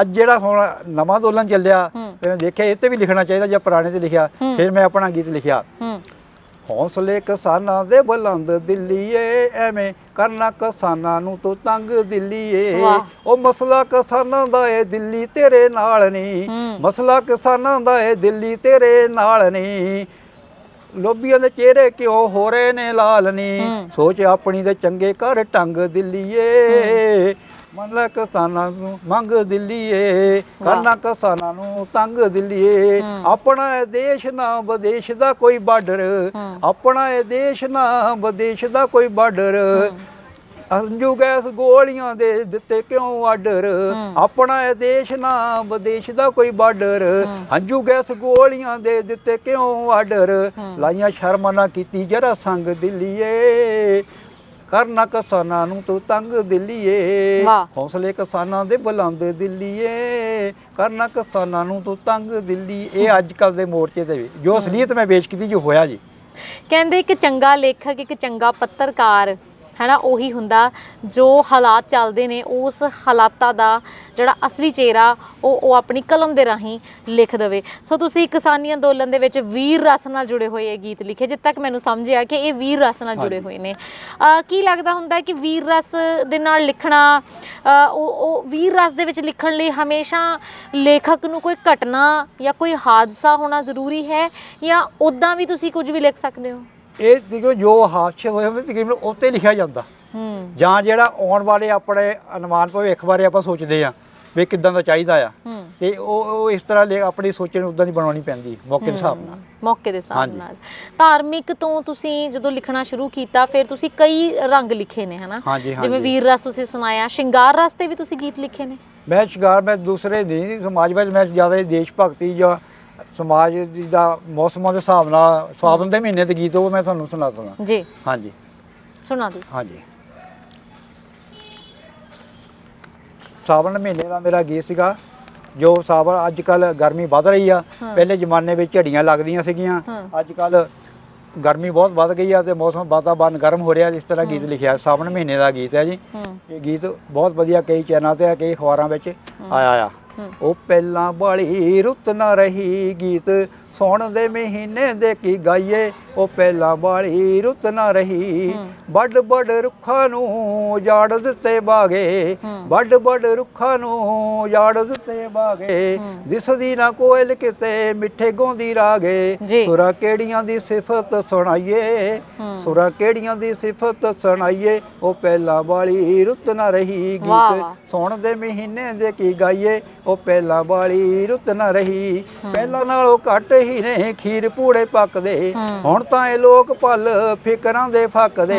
ਅੱਜ ਜਿਹੜਾ ਹੁਣ ਨਵਾਂ ਅੰਦੋਲਨ ਚੱਲਿਆ ਮੈਂ ਦੇਖਿਆ ਇਹ ਤੇ ਵੀ ਲਿਖਣਾ ਚਾਹੀਦਾ ਜਾਂ ਪੁਰਾਣੇ ਤੇ ਲਿਖਿਆ। ਫਿਰ ਮੈਂ ਆਪਣਾ ਗੀਤ ਲਿਖਿਆ। ਹੌਸਲੇ ਕਿਸਾਨਾਂ ਦੇ ਬੁਲੰਦ ਦਿੱਲੀਏ ਐਵੇਂ ਕਰਨਾ ਕਿਸਾਨਾਂ ਨੂੰ ਤੂੰ ਤੰਗ ਦਿੱਲੀਏ। ਉਹ ਮਸਲਾ ਕਿਸਾਨਾਂ ਦਾ ਏ ਦਿੱਲੀ ਤੇਰੇ ਨਾਲ ਨਹੀਂ। ਮਸਲਾ ਕਿਸਾਨਾਂ ਦਾ ਏ ਦਿੱਲੀ ਤੇਰੇ ਨਾਲ ਨਹੀਂ ਲੋਬੀਆਂ ਦੇ ਚਿਹਰੇ ਕਿਉਂ ਹੋ ਰਹੇ ਨੇ ਲਾਲ ਨਹੀਂ। ਸੋਚ ਆਪਣੀ ਦੇ ਚੰਗੇ ਘਰ ਟੰਗ ਦਿੱਲੀਏ ਮਨ ਲੈ ਕਿਸਾਨਾਂ ਨੂੰ ਮੰਗ ਦਿੱਲੀਏ। ਕਰਨਾ ਕਿਸਾਨਾਂ ਨੂੰ ਤੰਗ ਦਿੱਲੀਏ। ਆਪਣਾ ਇਹ ਦੇਸ਼ ਨਾ ਵਿਦੇਸ਼ ਦਾ ਕੋਈ ਬਾਰਡਰ। ਆਪਣਾ ਇਹ ਦੇਸ਼ ਨਾ ਵਿਦੇਸ਼ ਦਾ ਕੋਈ ਬਾਰਡਰ ਅੰਜੂ ਗੈਸ ਗੋਲੀਆਂ ਦੇ ਦਿੱਤੇ ਕਿਉਂ ਆਰਡਰ। ਆਪਣਾ ਇਹ ਦੇਸ਼ ਨਾ ਵਿਦੇਸ਼ ਦਾ ਕੋਈ ਬਾਰਡਰ। ਅੰਜੂ ਗੈਸ ਗੋਲੀਆਂ ਦੇ ਦਿੱਤੇ ਕਿਉਂ ਆਰਡਰ। ਲਾਈਆਂ ਸ਼ਰਮ ਨਾ ਕੀਤੀ ਜਰਾ ਸੰਗ ਦਿੱਲੀਏ ਕਰਨਾ ਕਿਸਾਨਾਂ ਨੂੰ ਤੂੰ ਤੰਗ ਦਿੱਲੀਏ। ਹੌਸਲੇ ਕਿਸਾਨਾਂ ਦੇ ਬੁਲੰਦ ਦਿੱਲੀਏ। ਕਰਨਾ ਕਿਸਾਨਾਂ ਨੂੰ ਤੂੰ ਤੰਗ ਦਿੱਲੀ ਇਹ ਅੱਜ ਕੱਲ ਦੇ ਮੋਰਚੇ ਤੇ ਜੋ ਅਸਲੀਅਤ ਮੈਂ ਪੇਸ਼ ਕੀਤੀ ਜੋ ਹੋਇਆ ਜੀ। ਕਹਿੰਦੇ ਇੱਕ ਚੰਗਾ ਲੇਖਕ ਇੱਕ ਚੰਗਾ ਪੱਤਰਕਾਰ ਹੈਨਾ ਉਹੀ ਹੁੰਦਾ। ਜੋ ਹਾਲਾਤ ਚੱਲਦੇ ਨੇ ਉਸ ਹਾਲਾਤਾਂ ਦਾ ਜਿਹੜਾ ਅਸਲੀ ਚਿਹਰਾ ਉਹ ਉਹ ਆਪਣੀ ਕਲਮ ਦੇ ਰਾਹੀਂ ਲਿਖ ਦੇਵੇ। ਸੋ ਤੁਸੀਂ ਕਿਸਾਨੀ ਅੰਦੋਲਨ ਦੇ ਵਿੱਚ ਵੀਰ ਰਸ ਨਾਲ ਜੁੜੇ ਹੋਏ ਇਹ ਗੀਤ ਲਿਖੇ ਜਿੱਦ ਤੱਕ ਮੈਨੂੰ ਸਮਝ ਆ ਕਿ ਇਹ ਵੀਰ ਰਸ ਨਾਲ ਜੁੜੇ। ਹੋਏ ਨੇ। ਕੀ ਲੱਗਦਾ ਹੁੰਦਾ ਹੈ ਕਿ ਵੀਰ ਰਸ ਦੇ ਨਾਲ ਲਿਖਣਾ ਉਹ ਉਹ ਵੀਰ ਰਸ ਦੇ ਵਿੱਚ ਲਿਖਣ ਲਈ ਹਮੇਸ਼ਾ ਲੇਖਕ ਨੂੰ ਕੋਈ ਘਟਨਾ ਜਾਂ ਕੋਈ ਹਾਦਸਾ ਹੋਣਾ ਜ਼ਰੂਰੀ ਹੈ ਜਾਂ ਉਦਾਂ ਵੀ ਤੁਸੀਂ ਕੁਝ ਵੀ ਲਿਖ ਸਕਦੇ ਹੋ? ਇਹ ਤਕਰੀਬਨ ਜੋ ਹਾਦਸੇ ਹੋਏ ਹੁੰਦੇ ਤਕਰੀਬਨ ਉੱਤੇ ਲਿਖਿਆ ਜਾਂਦਾ। ਹੂੰ। ਜਾਂ ਜਿਹੜਾ ਆਉਣ ਵਾਲੇ ਆਪਣੇ ਅਨੁਮਾਨ ਭਵਿੱਖ ਬਾਰੇ ਆਪਾਂ ਸੋਚਦੇ ਆ ਵੀ ਕਿਦਾਂ ਦਾ ਚਾਹੀਦਾ ਆ। ਤੇ ਉਹ ਉਹ ਇਸ ਤਰ੍ਹਾਂ ਲੈ ਆਪਣੀ ਸੋਚ ਨੂੰ ਉਦਾਂ ਦੀ ਬਣਾਉਣੀ ਪੈਂਦੀ ਮੌਕੇ ਦੇ ਹਿਸਾਬ ਨਾਲ। ਮੌਕੇ ਦੇ ਹਿਸਾਬ। ਨਾਲ। ਧਾਰਮਿਕ ਤੋਂ ਤੁਸੀਂ ਜਦੋਂ ਲਿਖਣਾ ਸ਼ੁਰੂ ਕੀਤਾ ਫਿਰ ਤੁਸੀਂ ਕਈ ਰੰਗ ਲਿਖੇ ਨੇ ਹਨਾ? ਜਿਵੇਂ ਵੀਰ ਰਸ ਤੁਸੀਂ ਸੁਣਾਇਆ ਸ਼ਿੰਗਾਰ ਰਸ ਤੇ ਵੀ ਤੁਸੀਂ ਗੀਤ ਲਿਖੇ ਨੇ? ਮੈਂ ਸ਼ਿਕਾਰ ਮੈਂ ਦੂਸਰੇ ਨਹੀਂ ਸਮਾਜ ਵਿੱਚ ਮੈਂ ਜ਼ਿਆਦਾ ਦੇਸ਼ ਭਗਤੀ ਜਾਂ ਸਮਾਜ ਦੀ ਦਾ ਮੌਸਮਾਂ ਦੇ ਹਿਸਾਬ ਨਾਲ ਸਾਵਣ ਦੇ ਮਹੀਨੇ ਦੇ ਗੀਤ ਉਹ ਮੈਂ ਤੁਹਾਨੂੰ ਸੁਣਾ ਦਵਾਂ ਜੀ। ਹਾਂਜੀ। ਸੁਣਾ ਦਿਓ। ਹਾਂਜੀ। ਸਾਵਣ ਮਹੀਨੇ ਦਾ ਮੇਰਾ ਗੀਤ ਸੀਗਾ ਜੋ ਸਾਵਣ ਅੱਜ ਕੱਲ ਗਰਮੀ ਵੱਧ ਰਹੀ ਆ। ਪਹਿਲੇ ਜ਼ਮਾਨੇ ਵਿੱਚ ਝੜੀਆਂ ਲੱਗਦੀਆਂ ਸੀਗੀਆਂ। ਅੱਜ ਕੱਲ ਗਰਮੀ ਬਹੁਤ ਵੱਧ ਗਈ ਆ ਤੇ ਮੌਸਮ ਵਾਤਾਵਰਨ ਗਰਮ ਹੋ ਰਿਹਾ ਇਸ ਤਰ੍ਹਾਂ ਗੀਤ ਲਿਖਿਆ ਸਾਵਣ ਮਹੀਨੇ ਦਾ ਗੀਤ ਹੈ ਜੀ। ਇਹ ਗੀਤ ਬਹੁਤ ਵਧੀਆ ਕਈ ਚੈਨਲਾਂ ਤੇ ਆ ਕਈ ਅਖਬਾਰਾਂ ਵਿੱਚ ਆਇਆ ਆ। ਉਹ ਪਹਿਲਾਂ ਵਾਲੀ ਰੁੱਤ ਨਾ ਰਹੀ ਗੀਤ ਸੌਣ ਦੇ ਮਹੀਨੇ ਦੇ ਕੀ ਗਾਈਏ ਉਹ ਪਹਿਲਾਂ ਵਾਲੀ ਰੁੱਤ ਨਾ ਰਹੀ। ਵੱਡ ਵੱਡ ਰੁੱਖਾਂ ਨੂੰ ਜਾੜ ਦਿੱਤੇ ਬਾਗੇ। ਵੱਡ ਵੱਡ ਰੁੱਖਾਂ ਨੂੰ ਜਾੜ ਦਿੱਤੇ ਬਾਗੇ। ਦਿਸਦੀ ਨਾ ਕੋਇਲ ਕਿਤੇ ਮਿੱਠੇ ਗਾਉਂਦੀ ਰਾਗੇ। ਸੁਰਾ ਕਿਹੜੀਆਂ ਦੀ ਸਿਫਤ ਸੁਣਾਈਏ। ਸੁਰਾ ਕਿਹੜੀਆਂ ਦੀ ਸਿਫਤ ਸੁਣਾਈਏ ਉਹ ਪਹਿਲਾਂ ਵਾਲੀ ਰੁੱਤ ਨਾ ਰਹੀ ਗੀਤ। ਸੌਣ ਦੇ ਮਹੀਨੇ ਦੇ ਕੀ ਗਾਈਏ ਉਹ ਪਹਿਲਾਂ ਵਾਲੀ ਰੁੱਤ ਨਾ ਰਹੀ ਪਹਿਲਾਂ ਨਾਲੋਂ ਘੱਟ ਹੀ ਨੇ ਖੀਰ ਪੂੜੇ ਪੱਕਦੇ। ਹੁਣ ਤਾਂ ਇਹ ਲੋਕ ਭੱਲ ਫਿਕਰਾਂ ਦੇ ਫੱਕਦੇ।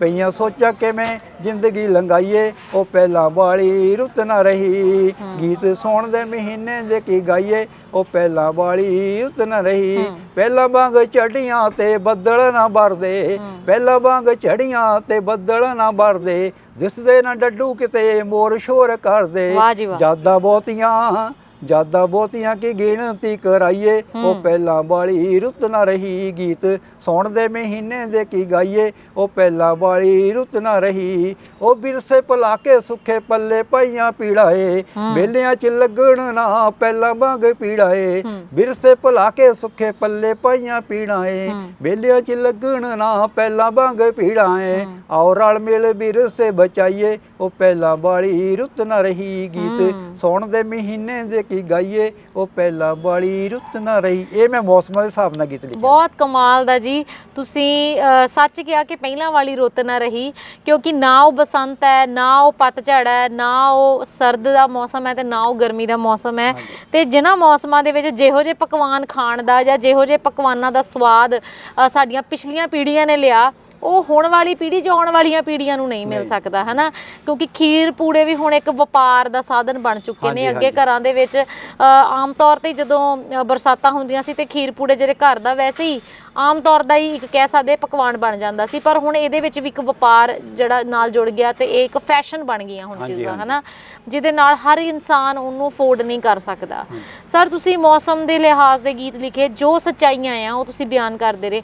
ਪਈਆਂ ਸੋਚਾਂ ਕਿਵੇਂ ਜ਼ਿੰਦਗੀ ਲੰਗਾਈਏ ਉਹ ਪਹਿਲਾਂ ਵਾਲੀ ਰੁੱਤ ਨਾ ਰਹੀ। ਗੀਤ ਸੌਣ ਦੇ ਮਹੀਨੇ ਦੇ ਕੀ ਗਾਈਏ ਉਹ ਪਹਿਲਾਂ ਵਾਲੀ ਰੁੱਤ ਨਾ ਰਹੀ। ਪਹਿਲਾਂ ਵਾਂਗ ਝੜੀਆਂ ਤੇ ਬੱਦਲ ਨਾ ਵਰਦੇ। ਪਹਿਲਾਂ ਵਾਂਗ ਝੜੀਆਂ ਤੇ ਬੱਦਲ ਨਾ ਵਰਦੇ ਦਿਸਦੇ ਨਾ ਡੱਡੂ ਕਿਤੇ ਮੋਰ ਸ਼ੋਰ ਕਰਦੇ ਵਾਹ ਜੀ ਵਾਹ। ਜ਼ਿਆਦਾ ਬਹੁਤੀਆਂ ਜ਼ਿਆਦਾ ਬਹੁਤੀਆਂ ਕੀ ਗਿਣਤੀ ਕਰਾਈਏ ਉਹ। ਪਹਿਲਾਂ ਵਾਲੀ ਰੁੱਤ ਨਾ ਰਹੀ ਗੀਤ ਸੌਣ ਦੇ ਮਹੀਨੇ ਦੇ ਕੀ ਗਾਈਏ ਉਹ ਪਹਿਲਾਂ ਵਾਲੀ ਰੁੱਤ ਨਾ ਰਹੀ ਉਹ ਬਿਰਸੇ ਭੁਲਾ ਕੇ ਸੁੱਖੇ ਪੱਲੇ ਪਈਆਂ ਪੀੜਾਏ। ਬੇਲਿਆਂ ਚ ਲੱਗਣ ਨਾ ਪਹਿਲਾਂ ਵਾਂਗ ਪੀੜਾਏ ਹੂੰ। ਬਿਰਸੇ ਭੁਲਾ ਕੇ ਸੁੱਖੇ ਪੱਲੇ ਪਈਆਂ ਪੀੜਾਏ। ਬੇਲਿਆਂ ਚ ਲੱਗਣ ਨਾ ਪਹਿਲਾਂ ਵਾਂਗ ਪੀੜਾਏ। ਆਓ ਰਲ ਮਿਲ ਬਿਰਸੇ ਬਚਾਈਏ ਉਹ ਪਹਿਲਾਂ ਵਾਲੀ ਰੁੱਤ ਨਾ ਰਹੀ ਗੀਤ। ਸੌਣ ਦੇ ਮਹੀਨੇ ਦੇ ਕੀ ਗਾਈਏ ਉਹ ਪਹਿਲਾਂ ਵਾਲੀ ਰੁੱਤ ਨਾ ਰਹੀ। ਇਹ ਮੈਂ ਮੌਸਮਾਂ ਦੇ ਹਿਸਾਬ ਨਾਲ ਗੀਤ ਲਿਖਿਆ। ਬਹੁਤ ਕਮਾਲ ਦਾ ਜੀ। ਤੁਸੀਂ ਅ, ਸੱਚ ਕਿਹਾ ਕਿ ਪਹਿਲਾਂ ਵਾਲੀ ਰੁੱਤ ਨਾ ਰਹੀ ਕਿਉਂਕਿ ਨਾ ਉਹ ਬਸੰਤ ਹੈ ਨਾ ਉਹ ਪਤਝੜ ਹੈ ਨਾ ਉਹ ਸਰਦ ਦਾ ਮੌਸਮ ਹੈ ਤੇ ਨਾ ਉਹ ਗਰਮੀ ਦਾ ਮੌਸਮ ਹੈ। ਹਾਂਜੀ। ਤੇ ਜਿਨ੍ਹਾਂ ਮੌਸਮਾਂ ਦੇ ਵਿੱਚ ਜਿਹੋ ਜਿਹੇ ਪਕਵਾਨ ਖਾਣ ਦਾ ਜਾਂ ਜਿਹੋ ਜਿਹੇ ਪਕਵਾਨਾਂ ਦਾ ਸਵਾਦ ਅ, ਸਾਡੀਆਂ ਪਿਛਲੀਆਂ ਪੀੜ੍ਹੀਆਂ ਨੇ ਲਿਆ ਉਹ ਹੁਣ ਵਾਲੀ ਪੀੜ੍ਹੀ ਜਾਂ ਆਉਣ ਵਾਲੀਆਂ ਪੀੜ੍ਹੀਆਂ ਨੂੰ ਨਹੀਂ ਮਿਲ। ਸਕਦਾ ਹਨਾ ਕਿਉਂਕਿ ਖੀਰ ਪੂੜੇ ਵੀ ਹੁਣ ਇੱਕ ਵਪਾਰ ਦਾ ਸਾਧਨ ਬਣ ਚੁੱਕੇ ਨੇ ਅੱਗੇ। ਘਰਾਂ ਦੇ ਵਿੱਚ ਆਮ ਤੌਰ ਤੇ ਜਦੋਂ ਬਰਸਾਤਾਂ ਹੁੰਦੀਆਂ ਸੀ ਤੇ ਖੀਰ ਪੂੜੇ ਜਿਹੜੇ ਘਰ ਦਾ ਵੈਸੇ ਹੀ ਆਮ ਤੌਰ ਦਾ ਹੀ ਇੱਕ ਕਹਿ ਸਕਦੇ ਪਕਵਾਨ ਬਣ ਜਾਂਦਾ ਸੀ ਪਰ ਹੁਣ ਇਹਦੇ ਵਿੱਚ ਵੀ ਇੱਕ ਵਪਾਰ ਜਿਹੜਾ ਨਾਲ ਜੁੜ ਗਿਆ ਤੇ ਇਹ ਇੱਕ ਫੈਸ਼ਨ ਬਣ ਗਈਆਂ ਹੁਣ ਚੀਜ਼ਾਂ। ਹਨਾ ਜਿਹਦੇ ਨਾਲ ਹਰ ਇਨਸਾਨ ਉਹਨੂੰ ਅਫੋਰਡ ਨਹੀਂ ਕਰ ਸਕਦਾ ਸਰ ਤੁਸੀਂ ਮੌਸਮ ਦੇ ਲਿਹਾਜ਼ ਦੇ ਗੀਤ ਲਿਖੇ ਜੋ ਸੱਚਾਈਆਂ ਆ ਉਹ ਤੁਸੀਂ ਬਿਆਨ ਕਰਦੇ ਰਹੇ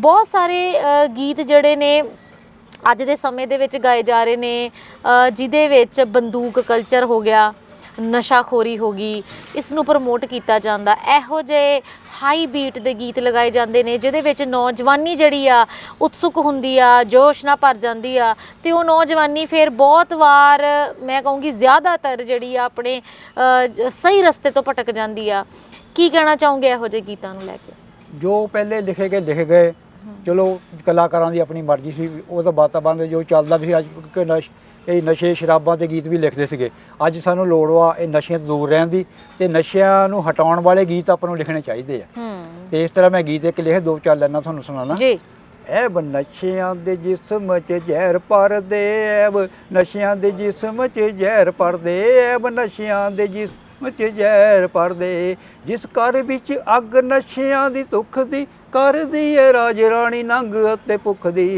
ਬਹੁਤ ਸਾਰੇ ਗੀਤ ਜਿਹੜੇ ਨੇ ਅੱਜ ਦੇ ਸਮੇਂ ਦੇ ਵਿੱਚ ਗਾਏ ਜਾ ਰਹੇ ਨੇ ਅ, ਜਿਹਦੇ ਵਿੱਚ ਬੰਦੂਕ ਕਲਚਰ ਹੋ ਗਿਆ ਨਸ਼ਾਖੋਰੀ ਹੋ ਗਈ ਇਸ ਨੂੰ ਪ੍ਰਮੋਟ ਕੀਤਾ ਜਾਂਦਾ। ਇਹੋ ਜਿਹੇ ਹਾਈ ਬੀਟ ਦੇ ਗੀਤ ਲਗਾਏ ਜਾਂਦੇ ਨੇ ਜਿਹਦੇ ਵਿੱਚ ਨੌਜਵਾਨੀ ਜਿਹੜੀ ਆ ਉਤਸੁਕ ਹੁੰਦੀ ਆ ਜੋਸ਼ ਨਾਲ ਭਰ ਜਾਂਦੀ ਆ ਤੇ ਉਹ ਨੌਜਵਾਨੀ ਫਿਰ ਬਹੁਤ ਵਾਰ ਮੈਂ ਕਹੂੰਗੀ ਜ਼ਿਆਦਾਤਰ ਜਿਹੜੀ ਆ ਆਪਣੇ ਸਹੀ ਰਸਤੇ ਤੋਂ ਭਟਕ ਜਾਂਦੀ ਆ। ਕੀ ਕਹਿਣਾ ਚਾਹੋਗੇ ਇਹੋ ਜਿਹੇ ਗੀਤਾਂ ਨੂੰ ਲੈ ਕੇ? ਜੋ ਪਹਿਲੇ ਲਿਖੇ ਗਏ ਲਿਖ ਗਏ ਚਲੋ ਕਲਾਕਾਰਾਂ ਦੀ ਆਪਣੀ ਮਰਜ਼ੀ ਸੀ ਉਹਦਾ ਵਾਤਾਵਰਨ ਦੇ ਜੋ ਚੱਲਦਾ ਵੀ ਸੀ ਅੱਜ ਕਿ ਨਸ਼ ਕਈ ਨਸ਼ੇ ਸ਼ਰਾਬਾਂ ਤੇ ਗੀਤ ਵੀ ਲਿਖਦੇ ਸੀਗੇ। ਅੱਜ ਸਾਨੂੰ ਲੋੜ ਵਾ ਇਹ ਨਸ਼ਿਆਂ ਤੋਂ ਦੂਰ ਰਹਿਣ ਦੀ ਤੇ ਨਸ਼ਿਆਂ ਨੂੰ ਹਟਾਉਣ ਵਾਲੇ ਗੀਤ ਆਪਾਂ ਨੂੰ ਲਿਖਣੇ ਚਾਹੀਦੇ ਆ। ਤੇ ਇਸ ਤਰ੍ਹਾਂ ਮੈਂ ਗੀਤ ਇੱਕ ਲਿਖ ਦੋ ਚਾਰ ਲੈਣਾ ਤੁਹਾਨੂੰ ਸੁਣਾਣਾ ਜੀ। ਐਬ ਨਸ਼ਿਆਂ ਦੇ ਜਿਸਮ 'ਚ ਜ਼ਹਿਰ ਪਰਦੇ ਐਬ ਨਸ਼ਿਆਂ ਦੇ ਜਿਸਮ 'ਚ ਜ਼ਹਿਰ ਪਰਦੇ ਐਬ ਨਸ਼ਿਆਂ ਦੇ ਜਿਸਮ 'ਚ ਜ਼ਹਿਰ ਪਰਦੇ ਜਿਸ ਘਰ ਵਿੱਚ ਅੱਗ ਨਸ਼ਿਆਂ ਦੀ ਤੁਖ ਦੀ ਕਰਦੀ ਏ ਰਾਜ ਰਾਣੀ ਨੰਗ ਅਤੇ ਭੁੱਖ ਦੀ।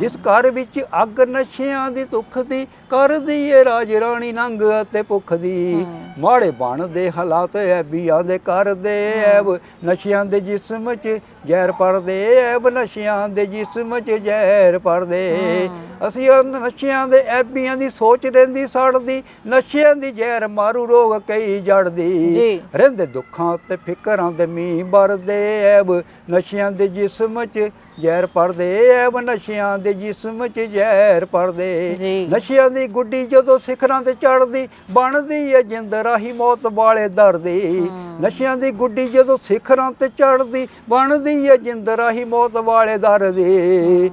ਜਿਸ ਘਰ ਵਿੱਚ ਅੱਗ ਨਸ਼ਿਆਂ ਦੀ ਤੁਖ ਦੀ ਕਰਦੀ ਏ ਰਾਜ ਰਾਣੀ ਨੰਗ ਅਤੇ ਭੁੱਖ ਦੀ। ਮਾੜੇ ਬਣਦੇ ਹਾਲਾਤ ਐਬੀਆਂ ਦੇ ਕਰਦੇ ਐਬ ਨਸ਼ਿਆਂ ਦੇ ਜਿਸਮ 'ਚ ਜ਼ਹਿਰ ਪਰਦੇ ਐਬ ਨਸ਼ਿਆਂ ਦੇ ਜਿਸਮ 'ਚ ਜ਼ਹਿਰ ਪਰਦੇ। ਅਸੀਂ ਨਸ਼ਿਆਂ ਦੇ ਐਬੀਆਂ ਦੀ ਸੋਚ ਰਹਿੰਦੀ ਸੜਦੀ ਨਸ਼ਿਆਂ ਦੀ ਜ਼ਹਿਰ ਮਾਰੂ ਰੋਗ ਕਈ ਜੜਦੀ। ਰਹਿੰਦੇ ਦੁੱਖਾਂ ਤੇ ਫਿਕਰਾਂ ਦੇ ਮੀਂਹ ਵਰਦੇ ਐਬ ਨਸ਼ਿਆਂ ਦੇ ਜਿਸਮ 'ਚ ਜ਼ਹਿਰ ਪਰਦੇ ਐਬ ਨਸ਼ਿਆਂ ਦੇ ਜਿਸਮ 'ਚ ਜ਼ਹਿਰ ਪਰਦੇ। ਨਸ਼ਿਆਂ ਦੀ ਗੁੱਡੀ ਜਦੋਂ ਸਿਖਰਾਂ ਤੇ ਚੜਦੀ ਬਣਦੀ ਏ ਜਿੰਦ ਰਾਹੀ ਮੌਤ ਵਾਲੇ ਦਰਦੀ। ਨਸ਼ਿਆਂ ਦੀ ਗੁੱਡੀ ਜਦੋਂ ਸਿਖਰਾਂ ਤੇ ਚੜਦੀ ਬਣਦੀ ਏ ਜਿੰਦ ਰਾਹੀ ਮੌਤ ਵਾਲੇ ਦਰਦੀ।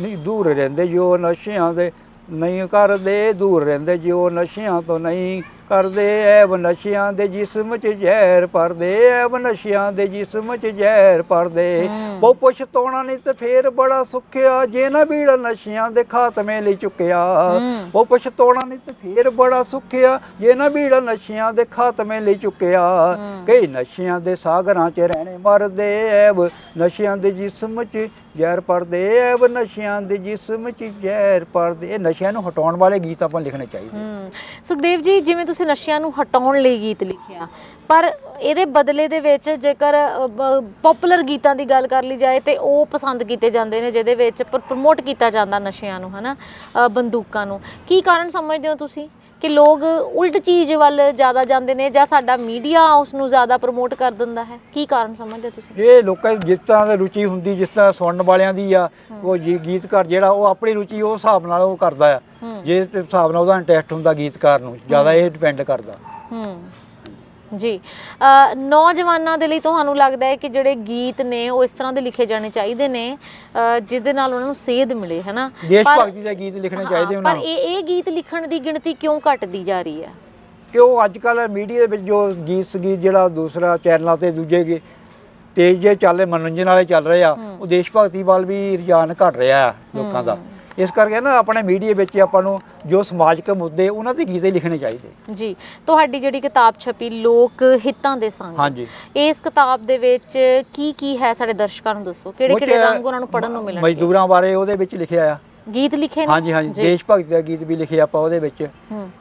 ਨਹੀਂ ਦੂਰ ਰਹਿੰਦੇ ਜੋ ਨਸ਼ਿਆਂ ਦੇ ਨਹੀਂ ਕਰਦੇ ਦੂਰ ਰਹਿੰਦੇ ਜੋ ਨਸ਼ਿਆਂ ਤੋਂ ਨਹੀਂ ਕਰਦੇ ਐਬ ਨਸ਼ਿਆਂ ਦੇ ਜਿਸਮ 'ਚ ਜ਼ਹਿਰ ਪਰਦੇ ਐਬ ਨਸ਼ਿਆਂ ਦੇ ਜਿਸਮ 'ਚ ਜ਼ਹਿਰ ਪਰਦੇ ਹਮ। ਉਹ ਪਛਤਾਉਣਾ ਨਹੀਂ ਤੇ ਫੇਰ ਬੜਾ ਸੁੱਖਿਆ ਜੇ ਨਾ ਬੀੜਾ ਨਸ਼ਿਆਂ ਦੇ ਖਾਤਮੇ ਲਈ ਚੁੱਕਿਆ। ਉਹ ਪਛਤਾਉਣਾ ਨਹੀਂ ਤੇ ਫੇਰ ਬੜਾ ਸੁੱਖਿਆ ਜੇ ਨਾ ਬੀੜਾ ਨਸ਼ਿਆਂ ਦੇ ਖਾਤਮੇ ਲਈ ਚੁੱਕਿਆ। ਕਈ ਨਸ਼ਿਆਂ ਦੇ ਸਾਗਰਾਂ 'ਚ ਰਹਿਣੇ ਮਰਦੇ ਐਬ ਨਸ਼ਿਆਂ ਦੇ ਜਿਸਮ 'ਚ ਜ਼ਹਿਰ ਪਰਦੇ ਨਸ਼ਿਆਂ ਦੇ ਜਿਸਮ 'ਚ ਜ਼ਹਿਰ ਪਰਦੇ। ਇਹ ਨਸ਼ਿਆਂ ਨੂੰ ਹਟਾਉਣ ਵਾਲੇ ਗੀਤ ਆਪਾਂ ਲਿਖਣੇ ਚਾਹੀਦੇ ਹਮ ਸੁਖਦੇਵ ਜੀ ਜਿਵੇਂ ਤੁਸੀਂ ਨਸ਼ਿਆਂ ਨੂੰ ਹਟਾਉਣ ਲਈ ਗੀਤ ਲਿਖਿਆ ਪਰ ਇਹਦੇ ਬਦਲੇ ਦੇ ਵਿੱਚ ਜੇਕਰ ਪਪੂਲਰ ਗੀਤਾਂ ਦੀ ਗੱਲ ਕਰ ਲਈ ਜਾਏ ਤੇ ਉਹ ਪਸੰਦ ਕੀਤੇ ਜਾਂਦੇ ਨੇ ਜਿਹਦੇ ਵਿੱਚ ਪ੍ਰਮੋਟ ਕੀਤਾ ਜਾਂਦਾ ਨਸ਼ਿਆਂ ਨੂੰ ਹਨਾ ਅ, ਬੰਦੂਕਾਂ ਨੂੰ। ਕੀ ਕਾਰਨ ਸਮਝਦੇ ਹੋ ਤੁਸੀਂ? ਕਿ ਲੋਕ ਉਲਟ ਚੀਜ਼ ਵੱਲ ਜ਼ਿਆਦਾ ਜਾਂਦੇ ਨੇ ਜਾਂ ਸਾਡਾ ਮੀਡੀਆ ਉਸ ਨੂੰ ਜ਼ਿਆਦਾ ਪ੍ਰਮੋਟ ਕਰ ਦਿੰਦਾ ਹੈ? ਕੀ ਕਾਰਨ ਸਮਝਦੇ ਤੁਸੀਂ? ਇਹ ਲੋਕਾਂ ਦੀ ਜਿਸ ਤਰ੍ਹਾਂ ਦੀ ਰੁਚੀ ਹੁੰਦੀ ਜਿਸ ਤਰ੍ਹਾਂ ਸੁਣਨ ਵਾਲਿਆਂ ਦੀ ਆ ਉਹ ਜੀ ਗੀਤਕਾਰ ਜਿਹੜਾ ਉਹ ਆਪਣੀ ਰੁਚੀ ਉਸ ਹਿਸਾਬ ਨਾਲ ਉਹ ਕਰਦਾ ਆ। ਜੇ ਹਿਸਾਬ ਨਾਲ ਉਹਦਾ ਇੰਟਰਸਟ ਹੁੰਦਾ ਗੀਤਕਾਰ ਨੂੰ ਜ਼ਿਆਦਾ ਇਹ ਡਿਪੈਂਡ ਕਰਦਾ। ਹੂੰ। ਜੀ। ਨੌਜਵਾਨਾਂ ਦੇ ਲਈ ਤੁਹਾਨੂੰ ਲੱਗਦਾ ਹੈ ਕਿ ਜਿਹੜੇ ਗੀਤ ਨੇ ਉਹ ਇਸ ਤਰ੍ਹਾਂ ਦੇ ਲਿਖੇ ਜਾਣੇ ਚਾਹੀਦੇ ਨੇ ਜਿਹਦੇ ਨਾਲ ਉਹਨਾਂ ਨੂੰ ਸੇਧ ਮਿਲੇ ਹੈਨਾ? ਦੇਸ਼ ਭਗਤੀ ਦੇ ਗੀਤ ਲਿਖਣੇ ਚਾਹੀਦੇ ਉਹਨਾਂ ਪਰ ਇਹ ਇਹ ਗੀਤ ਲਿਖਣ ਦੀ ਗਿਣਤੀ ਕਿਉਂ ਘਟਦੀ ਜਾ ਰਹੀ ਹੈ? ਕਿਉਂ? ਅੱਜ ਕੱਲ ਮੀਡੀਆ ਦੇ ਵਿੱਚ ਜੋ ਗੀਤ ਸੰਗੀਤ ਜਿਹੜਾ ਦੂਸਰਾ ਚੈਨਲਾਂ ਤੇ ਦੂਜੇ ਗੇ ਤੇਜ਼ ਜੇ ਚੱਲੇ ਮਨੋਰੰਜਨ ਵਾਲੇ ਚੱਲ ਰਹੇ ਆ। ਉਹ ਦੇਸ਼ ਭਗਤੀ ਵੱਲ ਵੀ ਰੁਝਾਨ ਘਟ ਰਿਹਾ ਲੋਕਾਂ ਦਾ। ਇਸ ਕਰਕੇ ਨਾ ਆਪਣੇ ਮੀਡੀਆ ਵਿੱਚ ਆਪਾਂ ਨੂੰ ਜੋ ਸਮਾਜਿਕ ਮੁੱਦੇ ਉਹਨਾਂ ਤੇ ਗੀਤ ਲਿਖਣੇ ਚਾਹੀਦੇ। ਜੀ ਤੁਹਾਡੀ ਜਿਹੜੀ ਕਿਤਾਬ ਛਪੀ ਲੋਕ ਹਿੱਤਾਂ ਦੇ ਸੰਗ। ਹਾਂਜੀ। ਇਸ ਕਿਤਾਬ ਦੇ ਵਿੱਚ ਕੀ ਕੀ ਹੈ ਸਾਡੇ ਦਰਸ਼ਕਾਂ ਨੂੰ ਦੱਸੋ? ਕਿਹੜੇ ਕਿਹੜੇ ਰੰਗ ਉਹਨਾਂ ਨੂੰ ਪੜਨ ਨੂੰ ਮਿਲਣਗੇ? ਮਜ਼ਦੂਰਾਂ ਬਾਰੇ ਉਹਦੇ ਵਿੱਚ ਲਿਖਿਆ ਆ। ਗੀਤ ਲਿਖੇ ਨੇ? ਹਾਂਜੀ ਹਾਂਜੀ। ਦੇਸ਼ ਭਗਤੀ ਦਾ ਗੀਤ ਵੀ ਲਿਖਿਆ ਆਪਾਂ ਉਹਦੇ ਵਿੱਚ।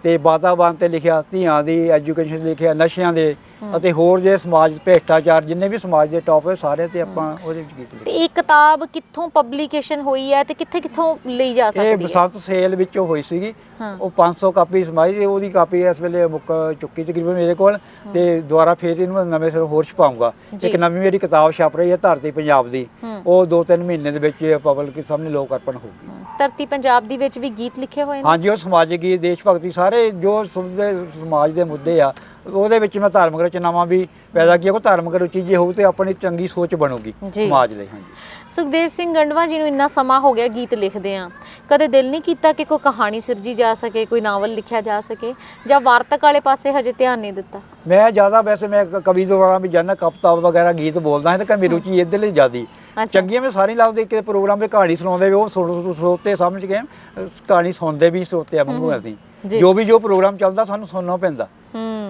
ਤੇ ਵਾਤਾਵਰਣ ਤੇ ਲਿਖਿਆ ਧੀਆਂ ਦੀ ਐਜੂਕੇਸ਼ਨ ਲਿਖਿਆ ਨਸ਼ਿਆਂ ਦੇ। ਅਤੇ ਹੋਰ ਜੇ ਸਮਾਜ ਭ੍ਰਿਸ਼ਟਾਚਾਰ ਜਿੰਨੇ ਵੀ ਸਮਾਜ ਦੇ ਟੌਪਿਕ ਸਾਰੇ ਤੇ ਆਪਾਂ ਉਹਦੇ ਵਿੱਚ ਗੀਤ ਤੇ ਲਿਖੇ ਇਹ ਕਿਤਾਬ ਕਿੱਥੋਂ ਪਬਲੀਕੇਸ਼ਨ ਹੋਈ ਹੈ ਤੇ ਕਿੱਥੇ ਕਿੱਥੋਂ ਲਈ ਜਾ ਇਹ ਸਕਦੀ ਹੈ? ਬਸੰਤ ਸੇਲ ਵਿੱਚੋਂ ਹੋਈ ਸੀਗੀ। ਹਾਂ। ਉਹ 500 ਕਾਪੀ ਸਮਾਈ ਤੇ ਉਹਦੀ ਕਾਪੀ ਇਸ ਵੇਲੇ ਮੁੱਕ ਚੁੱਕੀ ਤਕਰੀਬਨ ਮੇਰੇ ਕੋਲ ਤੇ ਦੁਬਾਰਾ ਫੇਰ ਇਹਨੂੰ ਨਵੇਂ ਸਿਰ ਹੋਰ ਛਪਾਉਂਗਾ ਜੀ। ਇੱਕ ਨਵੀਂ ਮੇਰੀ ਕਿਤਾਬ ਛਪ ਰਹੀ ਹੈ ਧਰਤੀ ਪੰਜਾਬ ਦੀ। ਹੂੰ। ਉਹ 2-3 ਮਹੀਨੇ ਦੇ ਵਿੱਚ ਪਬਲਿਕ ਦੇ ਸਾਹਮਣੇ ਲੋਕ ਅਰਪਣ ਹੋਊਗੀ ਧਰਤੀ ਪੰਜਾਬ ਦੀ ਵਿੱਚ ਵੀ ਗੀਤ ਲਿਖੇ ਹੋਏ ਨੇ? ਹਾਂਜੀ ਉਹ ਸਮਾਜਿਕ ਗੀਤ ਦੇਸ਼ ਭਗਤੀ ਸਾਰੇ ਜੋ ਸਮਾਜ ਦੇ ਮੁੱਦੇ ਆ ਉਹਦੇ ਵਿੱਚ ਮੈਂ ਧਾਰਮਿਕ ਰਚਨਾਵਾਂ ਵੀ ਪੈਦਾ ਕੀਤੀਆਂ ਕੋ ਧਾਰਮਿਕ ਰੁਚੀ ਜੇ ਹੋਊ ਤੇ ਆਪਣੀ ਚੰਗੀ ਸੋਚ ਬਣੂਗੀ ਜੀ। ਸਮਾਜ ਲਈ ਹਾਂਜੀ। ਸੁਖਦੇਵ ਸਿੰਘ ਗੰਡਵਾ ਜੀ ਨੂੰ ਇੰਨਾ ਸਮਾਂ ਹੋ ਗਿਆ ਗੀਤ ਲਿਖਦੇ ਆ। ਕਦੇ ਦਿਲ ਨਹੀਂ ਕੀਤਾ ਕਿ ਕੋਈ ਕਹਾਣੀ ਸਿਰਜੀ ਜਾ ਸਕੇ ਕੋਈ ਨਾਵਲ ਲਿਖਿਆ ਜਾ ਸਕੇ ਜਾਂ ਵਾਰਤਕ ਵਾਲੇ ਪਾਸੇ ਹਜੇ ਧਿਆਨ ਨਹੀਂ ਦਿੱਤਾ। ਮੈਂ ਜ਼ਿਆਦਾ ਵੈਸੇ ਮੈਂ ਕ- ਕਵੀ ਦੁਆਰਾ ਵੀ ਜਾਣਾ ਕਵਿਤਾ ਵਗੈਰਾ ਗੀਤ ਬੋਲਦਾ ਹਾਂ ਤੇ ਮੇਰੀ ਰੁਚੀ ਇੱਧਰ ਲਈ ਜ਼ਿਆਦੀ। ਅੱਛਾ। ਚੰਗੀਆਂ ਮੈਂ ਸਾਰੀ ਲੱਭਦੇ ਕਿ ਪ੍ਰੋਗਰਾਮ 'ਤੇ ਕਹਾਣੀ ਸੁਣਾਉਂਦੇ ਵੀ ਉਹ ਸੁਣ- ਸੁਣ- ਸਰੋਤੇ ਸਮਝ ਗਏ ਅਹ ਕਹਾਣੀ ਸੁਣਦੇ ਵੀ ਸਰੋਤੇ ਆ ਵਾਂਗੂ ਅਸੀਂ। ਜੀ। ਜੋ ਵੀ ਜੋ ਪ੍ਰੋਗਰਾਮ ਚੱਲਦਾ ਸਾਨੂੰ ਸੁਣਨਾ ਪੈਂਦਾ।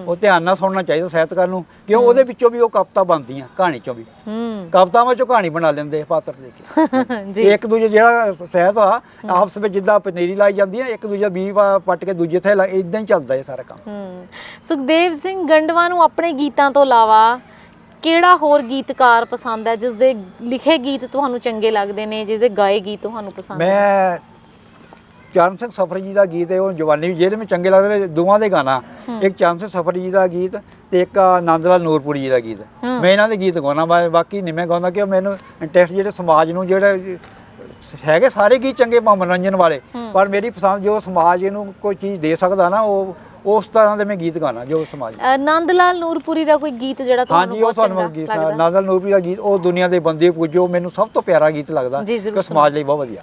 ਉਹ ਧਿਆਨ ਨਾਲ ਸੁਣਨਾ ਚਾਹੀਦਾ ਸਾਹਿਤਕਾਰ ਨੂੰ ਕਿਉਂ ਉਹਦੇ ਵਿੱਚੋਂ ਵੀ ਉਹ ਕਵਿਤਾ ਬਣਦੀਆਂ ਕਹਾਣੀ ਚੋਂ ਵੀ। ਹੂੰ। ਕਵਿਤਾਵਾਂ ਚੋਂ ਕਹਾਣੀ ਬਣਾ ਲੈਂਦੇ ਆ ਪਾਤਰ ਦੇ ਕੇ। [LAUGHS] ਜੀ। ਇੱਕ ਦੂਜੇ ਜਿਹੜਾ ਸਹਿਤ ਆ ਆਪਸ ਵਿੱਚ ਜਿੱਦਾਂ ਪਨੀਰੀ ਲਾਈ ਜਾਂਦੀ ਹੈ ਇੱਕ ਦੂਜਾ ਵਾ- ਪੱਟ ਕੇ ਦੂਜੇ ਥਾਂ ਇਦਾਂ ਹੀ ਚੱਲਦਾ ਇਹ ਸਾਰਾ ਕੰਮ। ਹੂੰ। ਸੁਖਦੇਵ ਸਿੰਘ ਗੰਡਵਾ ਨੂੰ ਆਪਣੇ ਗੀਤਾਂ ਤੋਂ ਇਲਾਵਾ ਕਿਹੜਾ ਹੋਰ ਗੀਤਕਾਰ ਪਸੰਦ ਹੈ ਜਿਸ ਦੇ ਲਿਖੇ ਗੀਤ ਤੁਹਾਨੂੰ ਚੰਗੇ ਲੱਗਦੇ ਨੇ ਜਿਸ ਦੇ ਗਾਏ ਗੀਤ ਤੁਹਾਨੂੰ ਪਸੰਦ ਹੈ ਮੈਂ ਚਰਨ ਸਿੰਘ ਸਫਰ ਜੀ ਦਾ ਗੀਤ ਹੈ ਉਹ ਜਵਾਨੀ ਜਿਹੜੇ ਮੈਨੂੰ ਚੰਗੇ ਲੱਗਦੇ ਨੇ ਦੋਵਾਂ ਦੇ ਗਾਣਾ। ਇੱਕ ਚਰਨ ਸਿੰਘ ਸਫਰ ਜੀ ਦਾ ਗੀਤ ਤੇ ਇੱਕ ਆਨੰਦ ਲਾਲ ਨੂਰਪੁਰੀ ਜੀ ਦਾ ਗੀਤ। ਮੈਂ ਇਹਨਾਂ ਦੇ ਗੀਤ ਗਾਉਣਾ ਬਾਕੀ ਨਹੀਂ ਮੈਂ ਗਾਉਂਦਾ ਕਿ ਮੈਨੂੰ ਇੰਟਰਸਟ ਜਿਹੜੇ ਸਮਾਜ ਨੂੰ ਜਿਹੜੇ ਹੈਗੇ ਸਾਰੇ ਗੀਤ ਚੰਗੇ ਮਨੋਰੰਜਨ ਵਾਲੇ। ਪਰ ਮੇਰੀ ਪਸੰਦ ਜੋ ਸਮਾਜ ਨੂੰ ਕੋਈ ਚੀਜ਼ ਦੇ ਸਕਦਾ ਨਾ ਉਹ ਉਸ ਤਰ੍ਹਾਂ ਦੇ ਮੈਂ ਗੀਤ ਗਾਣਾ ਜੋ ਸਮਾਜ ਅ, ਨੰਦ ਲਾਲ ਨੂਰਪੁਰੀ ਦਾ ਕੋਈ ਗੀਤ ਜਿਹੜਾ ਤੁਹਾਨੂੰ ਹਾਂਜੀ ਉਹ ਬਹੁਤ ਤੁਹਾਨੂੰ ਚੰਗਾ ਗੀਤ ਲੱਗਦਾ ਨਾਜ਼ਲ ਨੂਰਪੁਰੀ ਦਾ ਗੀਤ ਉਹ ਦੁਨੀਆ ਦੇ ਬੰਦੇ ਪੁੱਜੋ ਮੈਨੂੰ ਸਭ ਤੋਂ ਪਿਆਰਾ ਗੀਤ ਲੱਗਦਾ ਕਿ ਸਮਾਜ ਲਈ ਬਹੁਤ ਵਧੀਆ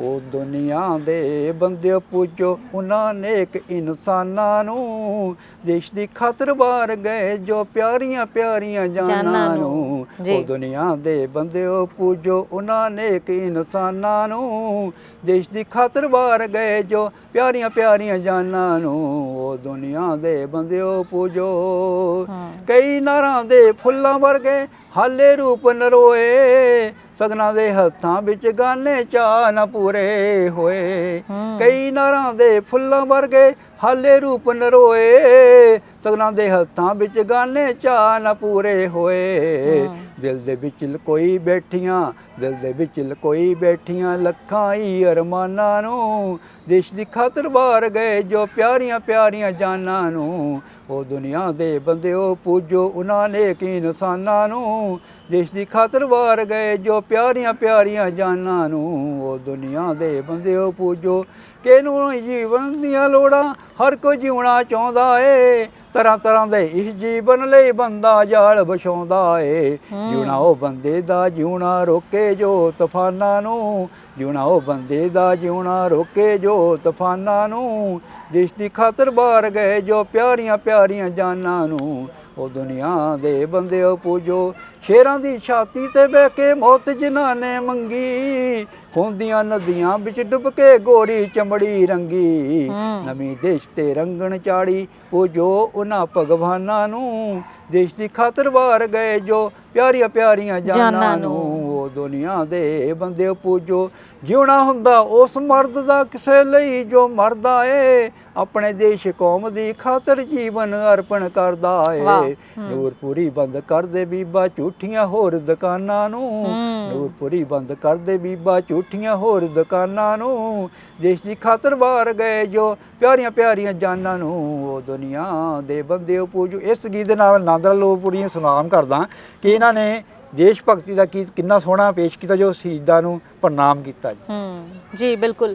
ਉਹ ਦੁਨੀਆ ਦੇ ਬੰਦੇ ਪੁੱਜੋ ਉਹਨਾਂ ਨੇਕ ਇਨਸਾਨਾਂ ਨੂੰ ਦੇਸ਼ ਦੀ ਖਾਤਰ ਵਾਰ ਗਏ ਜੋ ਪਿਆਰੀਆਂ ਪਿਆਰੀਆਂ ਜਾਨਾਂ ਨੂੰ। ਉਹ ਦੁਨੀਆ ਦੇ ਬੰਦੇ ਪੁੱਜੋ ਉਹਨਾਂ ਨੇਕ ਇਨਸਾਨਾਂ ਨੂੰ? ਦੇਸ਼ ਦੀ ਖਾਤਰ ਵਾਰ ਗਏ ਜੋ ਪਿਆਰੀਆਂ ਪਿਆਰੀਆਂ ਜਾਨਾਂ ਨੂੰ। ਉਹ ਦੁਨੀਆ ਦੇ ਬੰਦੇ ਪੁੱਜੋ। ਕਈ ਨਾਰਾਂ ਦੇ ਫੁੱਲਾਂ ਵਰਗੇ ਹਾਲੇ ਰੂਪ ਨਰੋਏ ਸਗਨਾਂ ਦੇ ਹੱਥਾਂ ਵਿੱਚ ਗਾਨੇ ਚਾ ਨਾ ਪੂਰੇ ਹੋਏ। ਕਈ ਨਾਰਾਂ ਦੇ ਫੁੱਲਾਂ ਵਰਗੇ ਹਾਲੇ ਰੂਪ ਨਰੋਏ ਸਗਨਾਂ ਦੇ ਹੱਥਾਂ ਵਿੱਚ ਗਾਨੇ ਚਾ ਨਾ ਪੂਰੇ ਹੋਏ। ਦਿਲ ਦੇ ਵਿੱਚ ਲਕੋਈ ਬੈਠੀਆਂ ਦਿਲ ਦੇ ਵਿੱਚ ਲਕੋਈ ਬੈਠੀਆਂ ਲੱਖਾਂ ਹੀ ਅਰਮਾਨਾਂ ਨੂੰ। ਦੇਸ਼ ਦੀ ਖਾਤਰ ਵਾਰ ਗਏ ਜੋ ਪਿਆਰੀਆਂ ਪਿਆਰੀਆਂ ਜਾਨਾਂ ਨੂੰ। ਉਹ ਦੁਨੀਆ ਦੇ ਬੰਦਿਓ ਪੂਜੋ ਉਹਨਾਂ ਨੇਕ ਇਨਸਾਨਾਂ ਨੂੰ। ਦੇਸ਼ ਦੀ ਖਾਤਰ ਵਾਰ ਗਏ ਜੋ ਪਿਆਰੀਆਂ ਪਿਆਰੀਆਂ ਜਾਨਾਂ ਨੂੰ ਉਹ ਦੁਨੀਆ ਦੇ ਬੰਦਿਓ ਪੂਜੋ। ਕਿਨੂੰ ਜੀਵਨ ਦੀਆਂ ਲੋੜਾਂ? ਹਰ ਕੋਈ ਜਿਉਣਾ ਚਾਹੁੰਦਾ ਏ। ਤਰ੍ਹਾਂ ਤਰ੍ਹਾਂ ਦੇ ਇਸ ਜੀਵਨ ਲਈ ਬੰਦਾ ਜਾਲ ਵਿਛਾਉਂਦਾ ਏ। ਜਿਉਣਾ ਉਹ ਬੰਦੇ ਦਾ ਜਿਉਣਾ ਰੋਕੇ ਜੋ ਤੂਫਾਨਾਂ ਨੂੰ। ਜਿਉਣਾ ਉਹ ਬੰਦੇ ਦਾ ਜਿਉਣਾ ਰੋਕੇ ਜੋ ਤੂਫਾਨਾਂ ਨੂੰ। ਦੇਸ਼ ਦੀ ਖਾਤਰ ਬਾਰ ਗਏ ਜੋ ਪਿਆਰੀਆਂ ਪਿਆਰੀਆਂ ਜਾਨਾਂ ਨੂੰ। ਉਹ ਦੁਨੀਆ ਦੇ ਬੰਦਿਓ ਪੂਜੋ ਸ਼ੇਰਾਂ ਦੀ ਛਾਤੀ ਤੇ ਬਹਿ ਕੇ ਮੌਤ ਜਿਨ੍ਹਾਂ ਨੇ ਮੰਗੀ ਖੋਂਦੀਆਂ ਨਦੀਆਂ ਵਿੱਚ ਡੁੱਬ ਕੇ ਗੋਰੀ ਚਮੜੀ ਰੰਗੀ। ਨਵੀਂ ਦੇਸ਼ ਤੇ ਰੰਗਣ ਚਾੜੀ ਪੂਜੋ ਉਹਨਾਂ ਭਗਵਾਨਾਂ ਨੂੰ ਦੇਸ਼ ਦੀ ਖਾਤਰ ਵਾਰ ਗਏ ਜੋ ਪਿਆਰੀਆਂ ਪਿਆਰੀਆਂ ਜਾਨਾਂ ਨੂੰ। ਦੁਨੀਆ ਦੇ ਬੰਦੇ ਪੂਜੋ ਜਿਉਣਾ ਹੁੰਦਾ ਉਸ ਮਰਦ ਦਾ ਕਿਸੇ ਲਈ ਜੋ ਮਰਦਾ ਏ ਆਪਣੇ ਦੇਸ਼ ਕੌਮ ਦੀ ਖਾਤਰ ਜੀਵਨ ਅਰਪਣ ਕਰਦਾ ਏ। ਨੂਰਪੁਰੀ ਬੰਦ ਕਰ ਦੇ ਬੀਬਾ ਝੂਠੀਆਂ ਹੋਰ ਦੁਕਾਨਾਂ ਨੂੰ। ਨੂਰਪੁਰੀ ਬੰਦ ਕਰ ਦੇ ਬੀਬਾ ਝੂਠੀਆਂ ਹੋਰ ਦੁਕਾਨਾਂ ਨੂੰ। ਦੇਸ਼ ਦੀ ਖਾਤਰ ਵਾਰ ਗਏ ਜੋ ਪਿਆਰੀਆਂ ਪਿਆਰੀਆਂ ਜਾਨਾਂ ਨੂੰ। ਉਹ ਦੁਨੀਆ ਦੇ ਬੰਦੇ ਪੂਜੋ। ਇਸ ਗੀਤ ਦੇ ਨਾਲ ਨਾਦਰ ਲੋਪੁਰੀ ਸੁਨਾਮ ਕਰਦਾ। ਕਿ ਇਹਨਾਂ ਨੇ ਦੇਸ਼ ਭਗਤੀ ਦਾ ਗੀਤ ਕਿੰਨਾ ਸੋਹਣਾ ਪੇਸ਼ ਕੀਤਾ ਜੋ ਸ਼ਹੀਦਾਂ ਨੂੰ ਪ੍ਰਣਾਮ ਕੀਤਾ ਜੀ। ਹੂੰ ਜੀ ਬਿਲਕੁਲ।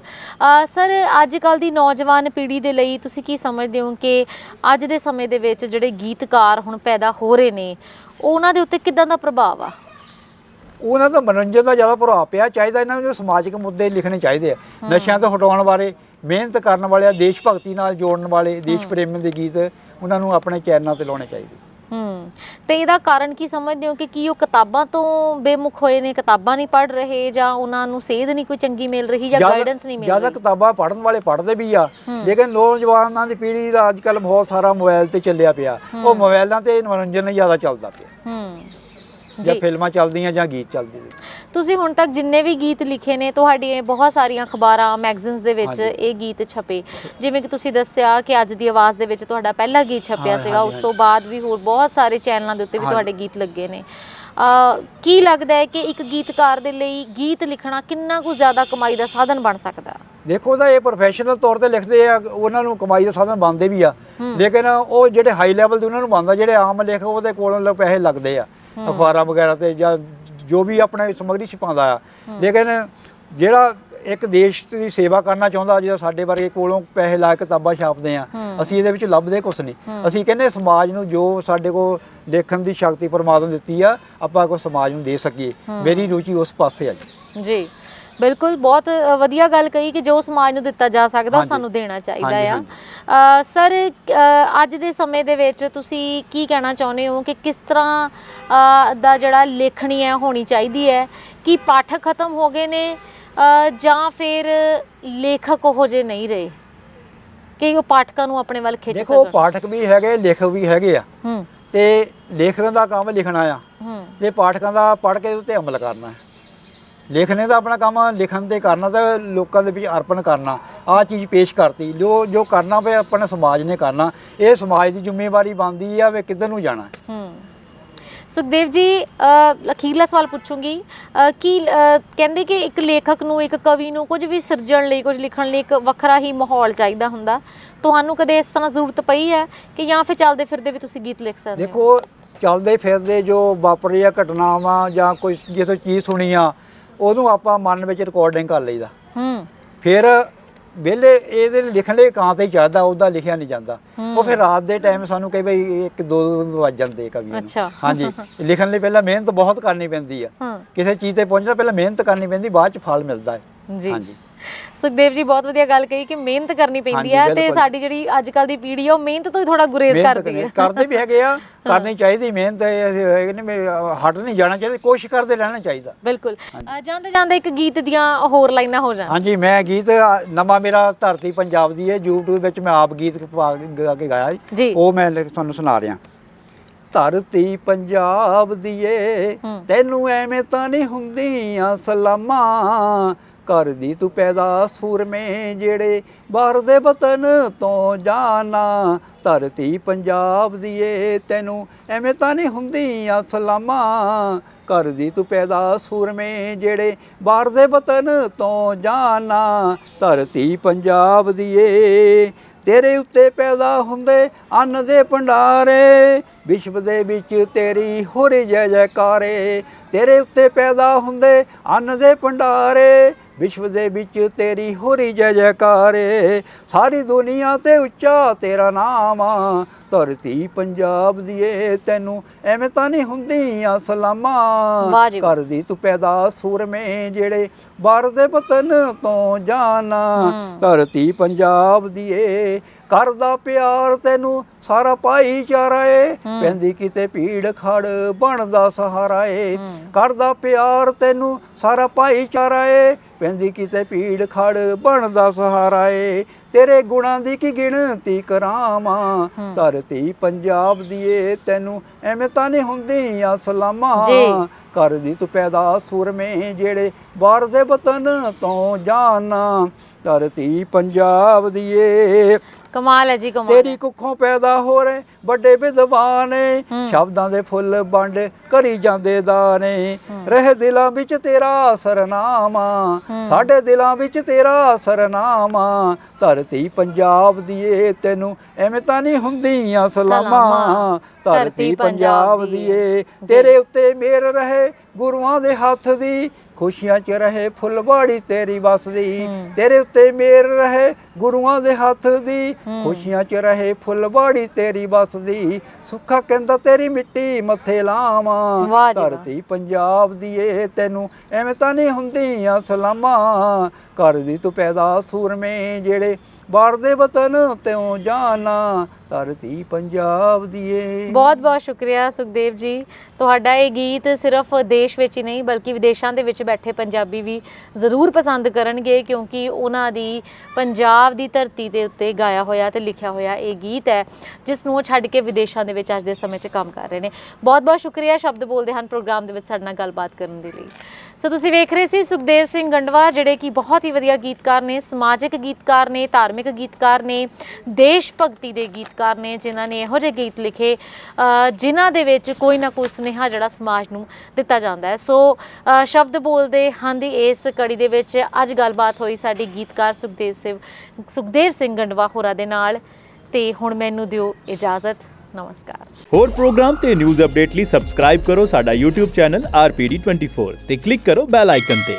ਸਰ ਅੱਜ ਕੱਲ ਦੀ ਨੌਜਵਾਨ ਪੀੜ੍ਹੀ ਦੇ ਲਈ ਤੁਸੀਂ ਕੀ ਸਮਝਦੇ ਹੋ ਕਿ ਅੱਜ ਦੇ ਸਮੇਂ ਦੇ ਵਿੱਚ ਜਿਹੜੇ ਗੀਤਕਾਰ ਹੁਣ ਪੈਦਾ ਹੋ ਰਹੇ ਨੇ ਉਹਨਾਂ ਦੇ ਉੱਤੇ ਕਿੱਦਾਂ ਦਾ ਪ੍ਰਭਾਵ ਆ? ਉਹਨਾਂ ਦਾ ਮਨੋਰੰਜਨ ਦਾ ਜ਼ਿਆਦਾ ਪ੍ਰਭਾਵ ਪਿਆ ਚਾਹੀਦਾ ਇਹਨਾਂ ਨੂੰ ਸਮਾਜਿਕ ਮੁੱਦੇ ਲਿਖਣੇ ਚਾਹੀਦੇ ਆ। ਨਸ਼ਿਆਂ ਤੋਂ ਹਟਾਉਣ ਬਾਰੇ ਮਿਹਨਤ ਕਰਨ ਵਾਲੇ ਦੇਸ਼ ਭਗਤੀ ਨਾਲ ਜੋੜਨ ਵਾਲੇ ਦੇਸ਼ ਪ੍ਰੇਮ ਦੇ ਗੀਤ ਉਹਨਾਂ ਨੂੰ ਆਪਣੇ ਚੈਨਲਾਂ ਤੇ ਲਾਉਣੇ ਚਾਹੀਦੇ। ਹੂੰ। ਤੇ ਇਹਦਾ ਕਾਰਨ ਕੀ ਸਮਝਦੇ ਹੋ ਕਿ ਕੀ ਉਹ ਕਿਤਾਬਾਂ ਤੋਂ ਬੇਮੁਖ ਹੋਏ ਨੇ? ਕਿਤਾਬਾਂ ਨਹੀਂ ਪੜ੍ਹ ਰਹੇ ਜਾਂ ਉਹਨਾਂ ਨੂੰ ਸੇਧ ਨਹੀਂ ਕੋਈ ਚੰਗੀ ਮਿਲ ਰਹੀ ਜਾਂ ਜ਼ਿਆਦਾ- ਗਾਈਡੈਂਸ ਨਹੀਂ ਮਿਲ ਜ਼ਿਆਦਾ ਰਹੀ? ਕਿਤਾਬਾਂ ਪੜ੍ਹਨ ਵਾਲੇ ਪੜ੍ਹਦੇ ਵੀ ਆ। ਲੇਕਿਨ ਨੌਜਵਾਨਾਂ ਦੀ ਪੀੜ੍ਹੀ ਦਾ ਅੱਜ ਕੱਲ ਬਹੁਤ ਸਾਰਾ ਮੋਬਾਈਲ ਤੇ ਚੱਲਿਆ ਪਿਆ। ਉਹ ਮੋਬਾਈਲਾਂ ਤੇ ਮਨੋਰੰਜਨ ਜ਼ਿਆਦਾ ਚੱਲਦਾ ਪਿਆ। ਹੂੰ। ਜਾਂ ਫਿਲਮਾਂ ਚੱਲਦੀਆਂ ਜਾਂ ਗੀਤ ਚੱਲਦੇ ਨੇ ਤੁਸੀਂ ਹੁਣ ਤੱਕ ਜਿੰਨੇ ਵੀ ਗੀਤ ਲਿਖੇ ਨੇ ਤੁਹਾਡੀਆਂ ਬਹੁਤ ਸਾਰੀਆਂ ਅਖਬਾਰਾਂ ਮੈਗਜ਼ੀਨਸ ਦੇ ਵਿੱਚ। ਇਹ ਗੀਤ ਛਪੇ ਜਿਵੇਂ ਕਿ ਤੁਸੀਂ ਦੱਸਿਆ ਕਿ ਅੱਜ ਦੀ ਆਵਾਜ਼ ਦੇ ਵਿੱਚ ਤੁਹਾਡਾ ਪਹਿਲਾ ਗੀਤ ਛਪਿਆ ਸੀਗਾ ਉਸ ਤੋਂ ਬਾਅਦ ਵੀ ਹੋਰ ਬਹੁਤ ਸਾਰੇ ਚੈਨਲਾਂ ਦੇ ਉੱਤੇ ਵੀ। ਤੁਹਾਡੇ ਗੀਤ ਲੱਗੇ ਨੇ ਕੀ ਲੱਗਦਾ ਹੈ ਕਿ ਇੱਕ ਗੀਤਕਾਰ ਦੇ ਲਈ ਗੀਤ ਲਿਖਣਾ ਕਿੰਨਾ ਕੁ ਜ਼ਿਆਦਾ ਕਮਾਈ ਦਾ ਸਾਧਨ ਬਣ ਸਕਦਾ ਦੇਖੋ ਤਾਂ ਇਹ ਪ੍ਰੋਫੈਸ਼ਨਲ ਤੌਰ ਤੇ ਲਿਖਦੇ ਆ ਉਹਨਾਂ ਨੂੰ ਕਮਾਈ ਦਾ ਸਾਧਨ ਬਣਦੇ ਵੀ ਆ। ਲੇਕਿਨ ਉਹ ਜਿਹੜੇ ਹਾਈ ਲੈਵਲ ਤੇ ਉਹਨਾਂ ਨੂੰ ਬਣਦਾ ਜਿਹੜੇ ਆਮ ਲੇਖਕ ਉਹਦੇ ਕੋਲੋਂ ਪੈਸੇ ਲੱਗਦੇ ਆ। ਅਖਬਾਰਾਂ ਵਗੈਰਾ ਤੇ ਜਾਂ ਜੋ ਵੀ ਆਪਣੇ ਸਮਗਰੀ ਛਪਾਉਂਦਾ ਆ। ਲੇਕਿਨ ਜਿਹੜਾ ਇੱਕ ਦੇਸ਼ ਦੀ ਸੇਵਾ ਕਰਨਾ ਚਾਹੁੰਦਾ ਜਿਹੜਾ ਸਾਡੇ ਵਰਗੇ ਕੋਲੋਂ ਪੈਸੇ ਲਾ ਕੇ ਕਿਤਾਬਾਂ ਛਾਪਦੇ ਆ। ਅਸੀਂ ਇਹਦੇ ਵਿੱਚ ਲੱਭਦੇ ਕੁਛ ਨਹੀਂ। ਅਸੀਂ ਕਹਿੰਦੇ ਸਮਾਜ ਨੂੰ ਜੋ ਸਾਡੇ ਕੋਲ ਲੇਖਣ ਦੀ ਸ਼ਕਤੀ ਪਰਮਾਤਮਾ ਦਿੱਤੀ ਆ ਆਪਾਂ ਕੋ ਸਮਾਜ ਨੂੰ ਦੇ ਸਕੀਏ। ਮੇਰੀ ਰੁਚੀ ਉਸ ਪਾਸੇ ਆ ਜੀ। ਜੀ। ਬਿਲਕੁਲ ਬਹੁਤ ਵਧੀਆ ਗੱਲ ਕਹੀ ਕਿ ਜੋ ਸਮਾਜ ਨੂੰ ਦਿੱਤਾ ਜਾ ਸਕਦਾ ਉਹ। ਸਾਨੂੰ ਦੇਣਾ ਚਾਹੀਦਾ ਆ। ਸਰ ਅੱਜ ਦੇ ਸਮੇਂ ਦੇ ਵਿੱਚ ਤੁਸੀਂ ਕੀ ਕਹਿਣਾ ਚਾਹੁੰਦੇ ਹੋ ਕਿ ਕਿਸ ਤਰ੍ਹਾਂ ਦਾ ਜਿਹੜਾ ਲੇਖਣੀ ਹੈ ਹੋਣੀ ਚਾਹੀਦੀ ਹੈ? ਕਿ ਪਾਠਕ ਖਤਮ ਹੋ ਗਏ ਨੇ? ਜਾਂ ਫਿਰ ਲੇਖਕ ਉਹ ਜੇ ਨਹੀਂ ਰਹੇ? ਕਿ ਉਹ ਪਾਠਕਾਂ ਨੂੰ ਆਪਣੇ ਵੱਲ ਖਿੱਚ ਦੇਖੋ ਪਾਠਕ ਵੀ ਹੈਗੇ ਲੇਖਕ ਵੀ ਹੈਗੇ ਆ। ਤੇ ਲੇਖਕਾਂ ਦਾ ਕੰਮ ਲਿਖਣਾ ਆ। ਤੇ ਪਾਠਕਾਂ ਦਾ ਪੜ੍ਹ ਕੇ ਉਹਤੇ ਅਮਲ ਕਰਨਾ। ਹੈ ਲਿਖਣੇ ਦਾ ਆਪਣਾ ਕੰਮ ਲਿਖਣ ਤੇ ਕਰਨਾ ਤੇ ਲੋਕਾਂ ਦੇ ਵਿੱਚ ਅਰਪਣ ਕਰਨਾ ਆਹ ਚੀਜ਼ ਪੇਸ਼ ਕਰਤੀ ਜੋ ਜੋ ਕਰਨਾ ਵੇ ਆਪਣੇ ਸਮਾਜ ਨੇ ਕਰਨਾ ਇਹ ਸਮਾਜ ਦੀ ਜ਼ਿੰਮੇਵਾਰੀ ਬਣਦੀ ਆ ਵੇ ਕਿੱਧਰ ਨੂੰ ਜਾਣਾ। ਹੈ। ਸੁਖਦੇਵ ਜੀ ਅਖੀਰਲਾ ਸਵਾਲ ਪੁੱਛੂੰਗੀ ਕਿ ਕਹਿੰਦੇ ਕਿ ਇੱਕ ਲੇਖਕ ਨੂੰ ਇੱਕ ਕਵੀ ਨੂੰ ਕੁਝ ਵੀ ਸਿਰਜਣ ਲਈ ਕੁਝ ਲਿਖਣ ਲਈ ਇੱਕ ਵੱਖਰਾ ਹੀ ਮਾਹੌਲ ਚਾਹੀਦਾ ਹੁੰਦਾ? ਤੁਹਾਨੂੰ ਕਦੇ ਇਸ ਤਰ੍ਹਾਂ ਜ਼ਰੂਰਤ ਪਈ ਹੈ ਕਿ ਜਾਂ ਫਿਰ ਚੱਲਦੇ ਫਿਰਦੇ ਵੀ ਤੁਸੀਂ ਗੀਤ ਲਿਖ ਸਕਦੇ ਹੋ? ਦੇਖੋ ਚੱਲਦੇ ਫਿਰਦੇ ਜੋ ਵਾਪਰੀਆਂ ਘਟਨਾਵਾਂ ਜਾਂ ਕੋਈ ਜਿਸ ਚੀਜ਼ ਸੁਣੀ ਆ ਉਹਨੂੰ ਆਪਾਂ ਮਨ ਵਿੱਚ ਰਿਕਾਰਡਿੰਗ ਕਰ ਲਈਦਾ। ਹੂੰ। ਫਿਰ ਵਿਹਲੇ ਇਹਦੇ ਲਿਖਣ ਲਈ ਕਾਂ ਤੇ ਹੀ ਚਾਹਦਾ ਉਹਦਾ ਲਿਖਿਆ ਨਹੀਂ ਜਾਂਦਾ। ਉਹ ਫਿਰ ਰਾਤ ਦੇ ਟਾਈਮ ਸਾਨੂੰ ਕਈ ਵਾਰੀ ਇੱਕ ਦੋ ਵੱਜ ਜਾਂਦੇ ਨੂੰ। ਅੱਛਾ। ਹਾਂਜੀ। ਲਿਖਣ ਲਈ ਪਹਿਲਾਂ ਮਿਹਨਤ ਬਹੁਤ ਕਰਨੀ ਪੈਂਦੀ ਆ। ਕਿਸੇ ਚੀਜ਼ ਤੇ ਪਹੁੰਚਣਾ ਪਹਿਲਾਂ ਮਿਹਨਤ ਕਰਨੀ ਪੈਂਦੀ ਬਾਅਦ ਚ ਫਲ ਮਿਲਦਾ ਹੈ। ਜੀ। ਹਾਂਜੀ। ਸੁਖਦੇਵ ਜੀ ਬਹੁਤ ਵਧੀਆ ਗੱਲ ਕਹੀ ਕਿ ਮਿਹਨਤ ਕਰਨੀ ਪੈਂਦੀ ਹੈ ਤੇ। ਸਾਡੀ ਜਿਹੜੀ ਅੱਜ ਕੱਲ ਦੀ ਪੀੜ੍ਹੀ ਆ ਉਹ ਮਿਹਨਤ ਤੋਂ ਹੀ ਥੋੜਾ ਗੁਰੇਜ਼ ਕਰਦੀ ਹੈ ਕਰਦੇ ਵੀ ਹੈਗੇ ਆ ਕਰਨੀ ਚਾਹੀਦੀ ਮਿਹਨਤ ਅਹ, ਹਟ ਨਹੀਂ ਜਾਣਾ ਚਾਹੀਦਾ ਕੋਸ਼ਿਸ਼ ਕਰਦੇ ਰਹਿਣਾ ਚਾਹੀਦਾ। ਬਿਲਕੁਲ। ਜਾਂਦੇ ਜਾਂਦੇ ਇੱਕ ਗੀਤ ਦੀਆਂ ਹੋਰ ਲਾਈਨਾਂ ਹੋ ਜਾਣ। ਹਾਂਜੀ ਮੈਂ ਗੀਤ ਨਵਾਂ ਮੇਰਾ ਧਰਤੀ ਪੰਜਾਬ ਦੀ ਹੈ YouTube ਵਿੱਚ ਮੈਂ ਆਪ ਗੀਤ ਗਾ ਕੇ ਗਾਇਆ ਉਹ ਮੈਂ ਤੁਹਾਨੂੰ ਸੁਣਾ ਰਿਹਾ। ਧਰਤੀ ਪੰਜਾਬ ਦੀਏ ਹੂੰ। ਤੈਨੂੰ ਐਵੇਂ ਤਾਂ ਨਹੀਂ ਹੁੰਦੀਆਂ ਸਲਾਮਾਂ ਘਰ ਦੀ ਤੂੰ ਪੈਦਾ ਸੂਰਮੇ ਜਿਹੜੇ ਬਾਹਰ ਦੇ ਵਤਨ ਤੋਂ ਜਾਣਾ। ਧਰਤੀ ਪੰਜਾਬ ਦੀਏ, ਤੈਨੂੰ ਐਵੇਂ ਤਾਂ ਨਹੀਂ ਹੁੰਦੀਆਂ ਸਲਾਮਾਂ। ਘਰ ਦੀ ਤੂੰ ਪੈਦਾ ਸੂਰਮੇ ਜਿਹੜੇ ਬਾਹਰ ਦੇ ਵਤਨ ਤੋਂ ਜਾਣਾ। ਧਰਤੀ ਪੰਜਾਬ ਦੀਏ, ਤੇਰੇ ਉੱਤੇ ਪੈਦਾ ਹੁੰਦੇ ਅੰਨ ਦੇ ਭੰਡਾਰੇ। ਵਿਸ਼ਵ ਦੇ ਵਿੱਚ ਤੇਰੀ ਹੋਰੀ ਜੈ ਜੈਕਾਰੇ, ਤੇਰੇ ਉੱਤੇ ਪੈਦਾ ਹੁੰਦੇ ਅੰਨ ਦੇ ਭੰਡਾਰੇ। ਵਿਸ਼ਵ ਦੇ ਵਿੱਚ ਤੇਰੀ ਹੋਰੀ ਜੈ ਜੈਕਾਰੇ ਸਾਰੀ ਦੁਨੀਆ ਤੇ ਉੱਚਾ ਤੇਰਾ ਨਾਮ ਧਰਤੀ ਪੰਜਾਬ ਦੀ ਏ ਤੈਨੂੰ ਐਵੇਂ ਤਾਂ ਨਹੀਂ ਹੁੰਦੀਆਂ ਸਲਾਮਾਂ। ਕਰਦੀ ਤੂੰ ਪੈਦਾ ਸੂਰਮੇ ਜਿਹੜੇ ਬਾਹਰ ਦੇ ਵਤਨ ਤੋਂ ਜਾਣਾ। ਧਰਤੀ ਪੰਜਾਬ ਦੀ ਏ ਕਰਦਾ ਪਿਆਰ ਤੈਨੂੰ ਸਾਰਾ ਭਾਈਚਾਰਾ ਏ। ਪੈਂਦੀ ਕਿਤੇ ਭੀੜ ਖੜ ਬਣਦਾ ਸਹਾਰਾ ਏ। ਕਰਦਾ ਪਿਆਰ ਤੈਨੂੰ ਸਾਰਾ ਭਾਈਚਾਰਾ ਏ ਪੈਂਦੀ ਕਿਤੇ ਭੀੜ ਖੜ ਬਣਦਾ ਸਹਾਰਾ ਏ ਤੇਰੇ ਗੁਣਾਂ ਦੀ ਕੀ ਗਿਣਤੀ ਕਰਾਵਾਂ। ਧਰਤੀ ਪੰਜਾਬ ਦੀ ਏ ਤੈਨੂੰ ਐਵੇਂ ਤਾਂ ਨਹੀਂ ਹੁੰਦੀਆਂ ਸਲਾਮਾਂ ਜੀ। ਕਰਦੀ ਤੂੰ ਪੈਦਾ ਸੂਰਮੇ ਜਿਹੜੇ ਬਾਹਰ ਦੇ ਵਤਨ ਤੋਂ ਜਾਣਾ ਧਰਤੀ ਪੰਜਾਬ ਦੀ ਏ ਕਮਾਲ ਹੈ ਜੀ ਕਮਾਲ ਤੇਰੀ। ਕੁੱਖੋਂ ਪੈਦਾ ਹੋ ਰਹੇ ਵੱਡੇ ਵਿਦਵਾਨ। ਸ਼ਬਦਾਂ ਦੇ ਫੁੱਲ ਵੰਡ ਕਰੀ ਜਾਂਦੇ ਹੂੰ। ਰਹੇ ਦਿਲਾਂ ਵਿੱਚ ਤੇਰਾ ਸਰਨਾਮਾ। ਸਾਡੇ ਦਿਲਾਂ ਵਿੱਚ ਤੇਰਾ ਸਰਨਾਮਾ ਧਰਤੀ ਪੰਜਾਬ ਦੀ ਏ ਤੈਨੂੰ ਐਵੇਂ ਤਾਂ ਨਹੀਂ ਹੁੰਦੀਆਂ ਸਲਾਮਾਂ। ਧਰਤੀ ਪੰਜਾਬ ਦੀ ਏ। ਤੇਰੇ ਉੱਤੇ ਮੇਰ ਰਹੇ ਗੁਰੂਆਂ ਦੇ ਹੱਥ ਦੀ ਖੁਸ਼ੀਆਂ 'ਚ ਰਹੇ ਫੁੱਲਵਾੜੀ ਤੇਰੀ ਵਸਦੀ। ਤੇਰੇ ਉੱਤੇ ਮੇਰ ਰਹੇ ਗੁਰੂਆਂ ਦੇ ਹੱਥ ਦੀ। ਖੁਸ਼ੀਆਂ 'ਚ ਰਹੇ ਫੁੱਲਵਾੜੀ ਤੇਰੀ ਵਸਦੀ ਸੁੱਖਾ ਕਹਿੰਦਾ ਤੇਰੀ ਮਿੱਟੀ ਮੱਥੇ ਲਾਵਾਂ। ਧਰਤੀ ਪੰਜਾਬ ਦੀ ਏ ਤੈਨੂੰ ਐਵੇਂ ਤਾਂ ਨਹੀਂ ਹੁੰਦੀਆਂ ਸਲਾਮਾਂ ਕਰਦੀ ਤੂੰ ਪੈਦਾ ਸੂਰਮੇ ਜਿਹੜੇ ਬਾਹਰ ਦੇ ਵਤਨ ਤੋਂ ਜਾਣਾ ਧਰਤੀ ਪੰਜਾਬ ਦੀ ਏ ਬਹੁਤ ਬਹੁਤ ਸ਼ੁਕਰੀਆ ਸੁਖਦੇਵ ਜੀ। ਤੁਹਾਡਾ ਇਹ ਗੀਤ ਸਿਰਫ ਦੇਸ਼ ਵਿੱਚ ਹੀ ਨਹੀਂ, ਬਲਕਿ ਵਿਦੇਸ਼ਾਂ ਦੇ ਵਿੱਚ ਬੈਠੇ ਪੰਜਾਬੀ ਵੀ ਜ਼ਰੂਰ ਪਸੰਦ ਕਰਨਗੇ, ਕਿਉਂਕਿ ਉਹਨਾਂ ਦੀ ਪੰਜਾਬ ਦੀ ਧਰਤੀ ਦੇ ਉੱਤੇ ਗਾਇਆ ਹੋਇਆ ਤੇ ਲਿਖਿਆ ਹੋਇਆ ਇਹ ਗੀਤ ਹੈ ਜਿਸ ਨੂੰ ਉਹ ਛੱਡ ਕੇ ਵਿਦੇਸ਼ਾਂ ਦੇ ਵਿੱਚ ਅੱਜ ਦੇ ਸਮੇਂ 'ਚ ਕੰਮ ਕਰ ਰਹੇ ਨੇ। ਬਹੁਤ ਬਹੁਤ ਸ਼ੁਕਰੀਆ ਸ਼ਬਦ ਬੋਲਦੇ ਹਨ ਪ੍ਰੋਗਰਾਮ ਦੇ ਵਿੱਚ ਸਾਡੇ ਨਾਲ ਗੱਲਬਾਤ ਕਰਨ ਦੇ ਲਈ। ਸੋ ਤੁਸੀਂ ਵੇਖ ਰਹੇ ਸੀ ਸੁਖਦੇਵ ਸਿੰਘ ਗੰਡਵਾ, ਜਿਹੜੇ ਕਿ ਬਹੁਤ ਹੀ ਵਧੀਆ ਗੀਤਕਾਰ ਨੇ, ਸਮਾਜਿਕ ਗੀਤਕਾਰ ਨੇ, ਧਾਰਮਿਕ ਗੀਤਕਾਰ ਨੇ, ਦੇਸ਼ ਭਗਤੀ ਦੇ ਗੀਤਕਾਰ ਨੇ, ਜਿਨ੍ਹਾਂ ਨੇ ਇਹੋ ਜਿਹੇ ਗੀਤ ਲਿਖੇ ਜਿਨ੍ਹਾਂ ਦੇ ਵਿੱਚ ਕੋਈ ਨਾ ਕੋਈ ਸੁਨੇਹਾ ਜਿਹੜਾ ਸਮਾਜ ਨੂੰ ਦਿੱਤਾ ਜਾਂਦਾ ਹੈ। ਸੋ ਸ਼ਬਦ ਬੋਲਦੇ ਹਾਂ ਦੀ ਇਸ ਕੜੀ ਦੇ ਵਿੱਚ ਅੱਜ ਗੱਲਬਾਤ ਹੋਈ ਸਾਡੀ ਗੀਤਕਾਰ ਸੁਖਦੇਵ ਸਿੰਘ ਸੁਖਦੇਵ ਸਿੰਘ ਗੰਡਵਾ ਹੋਰਾਂ ਦੇ ਨਾਲ। ਤੇ ਹੁਣ ਮੈਨੂੰ ਦਿਓ ਇਜਾਜ਼ਤ। ਨਮਸਕਾਰ। ਹੋਰ ਪ੍ਰੋਗਰਾਮ ਤੇ ਨਿਊਜ਼ ਅਪਡੇਟ ਲਈ ਸਬਸਕ੍ਰਾਈਬ ਕਰੋ ਸਾਡਾ YouTube ਚੈਨਲ RPD24 ਤੇ ਕਲਿੱਕ ਕਰੋ ਬੈਲ ਆਈਕਨ ਤੇ।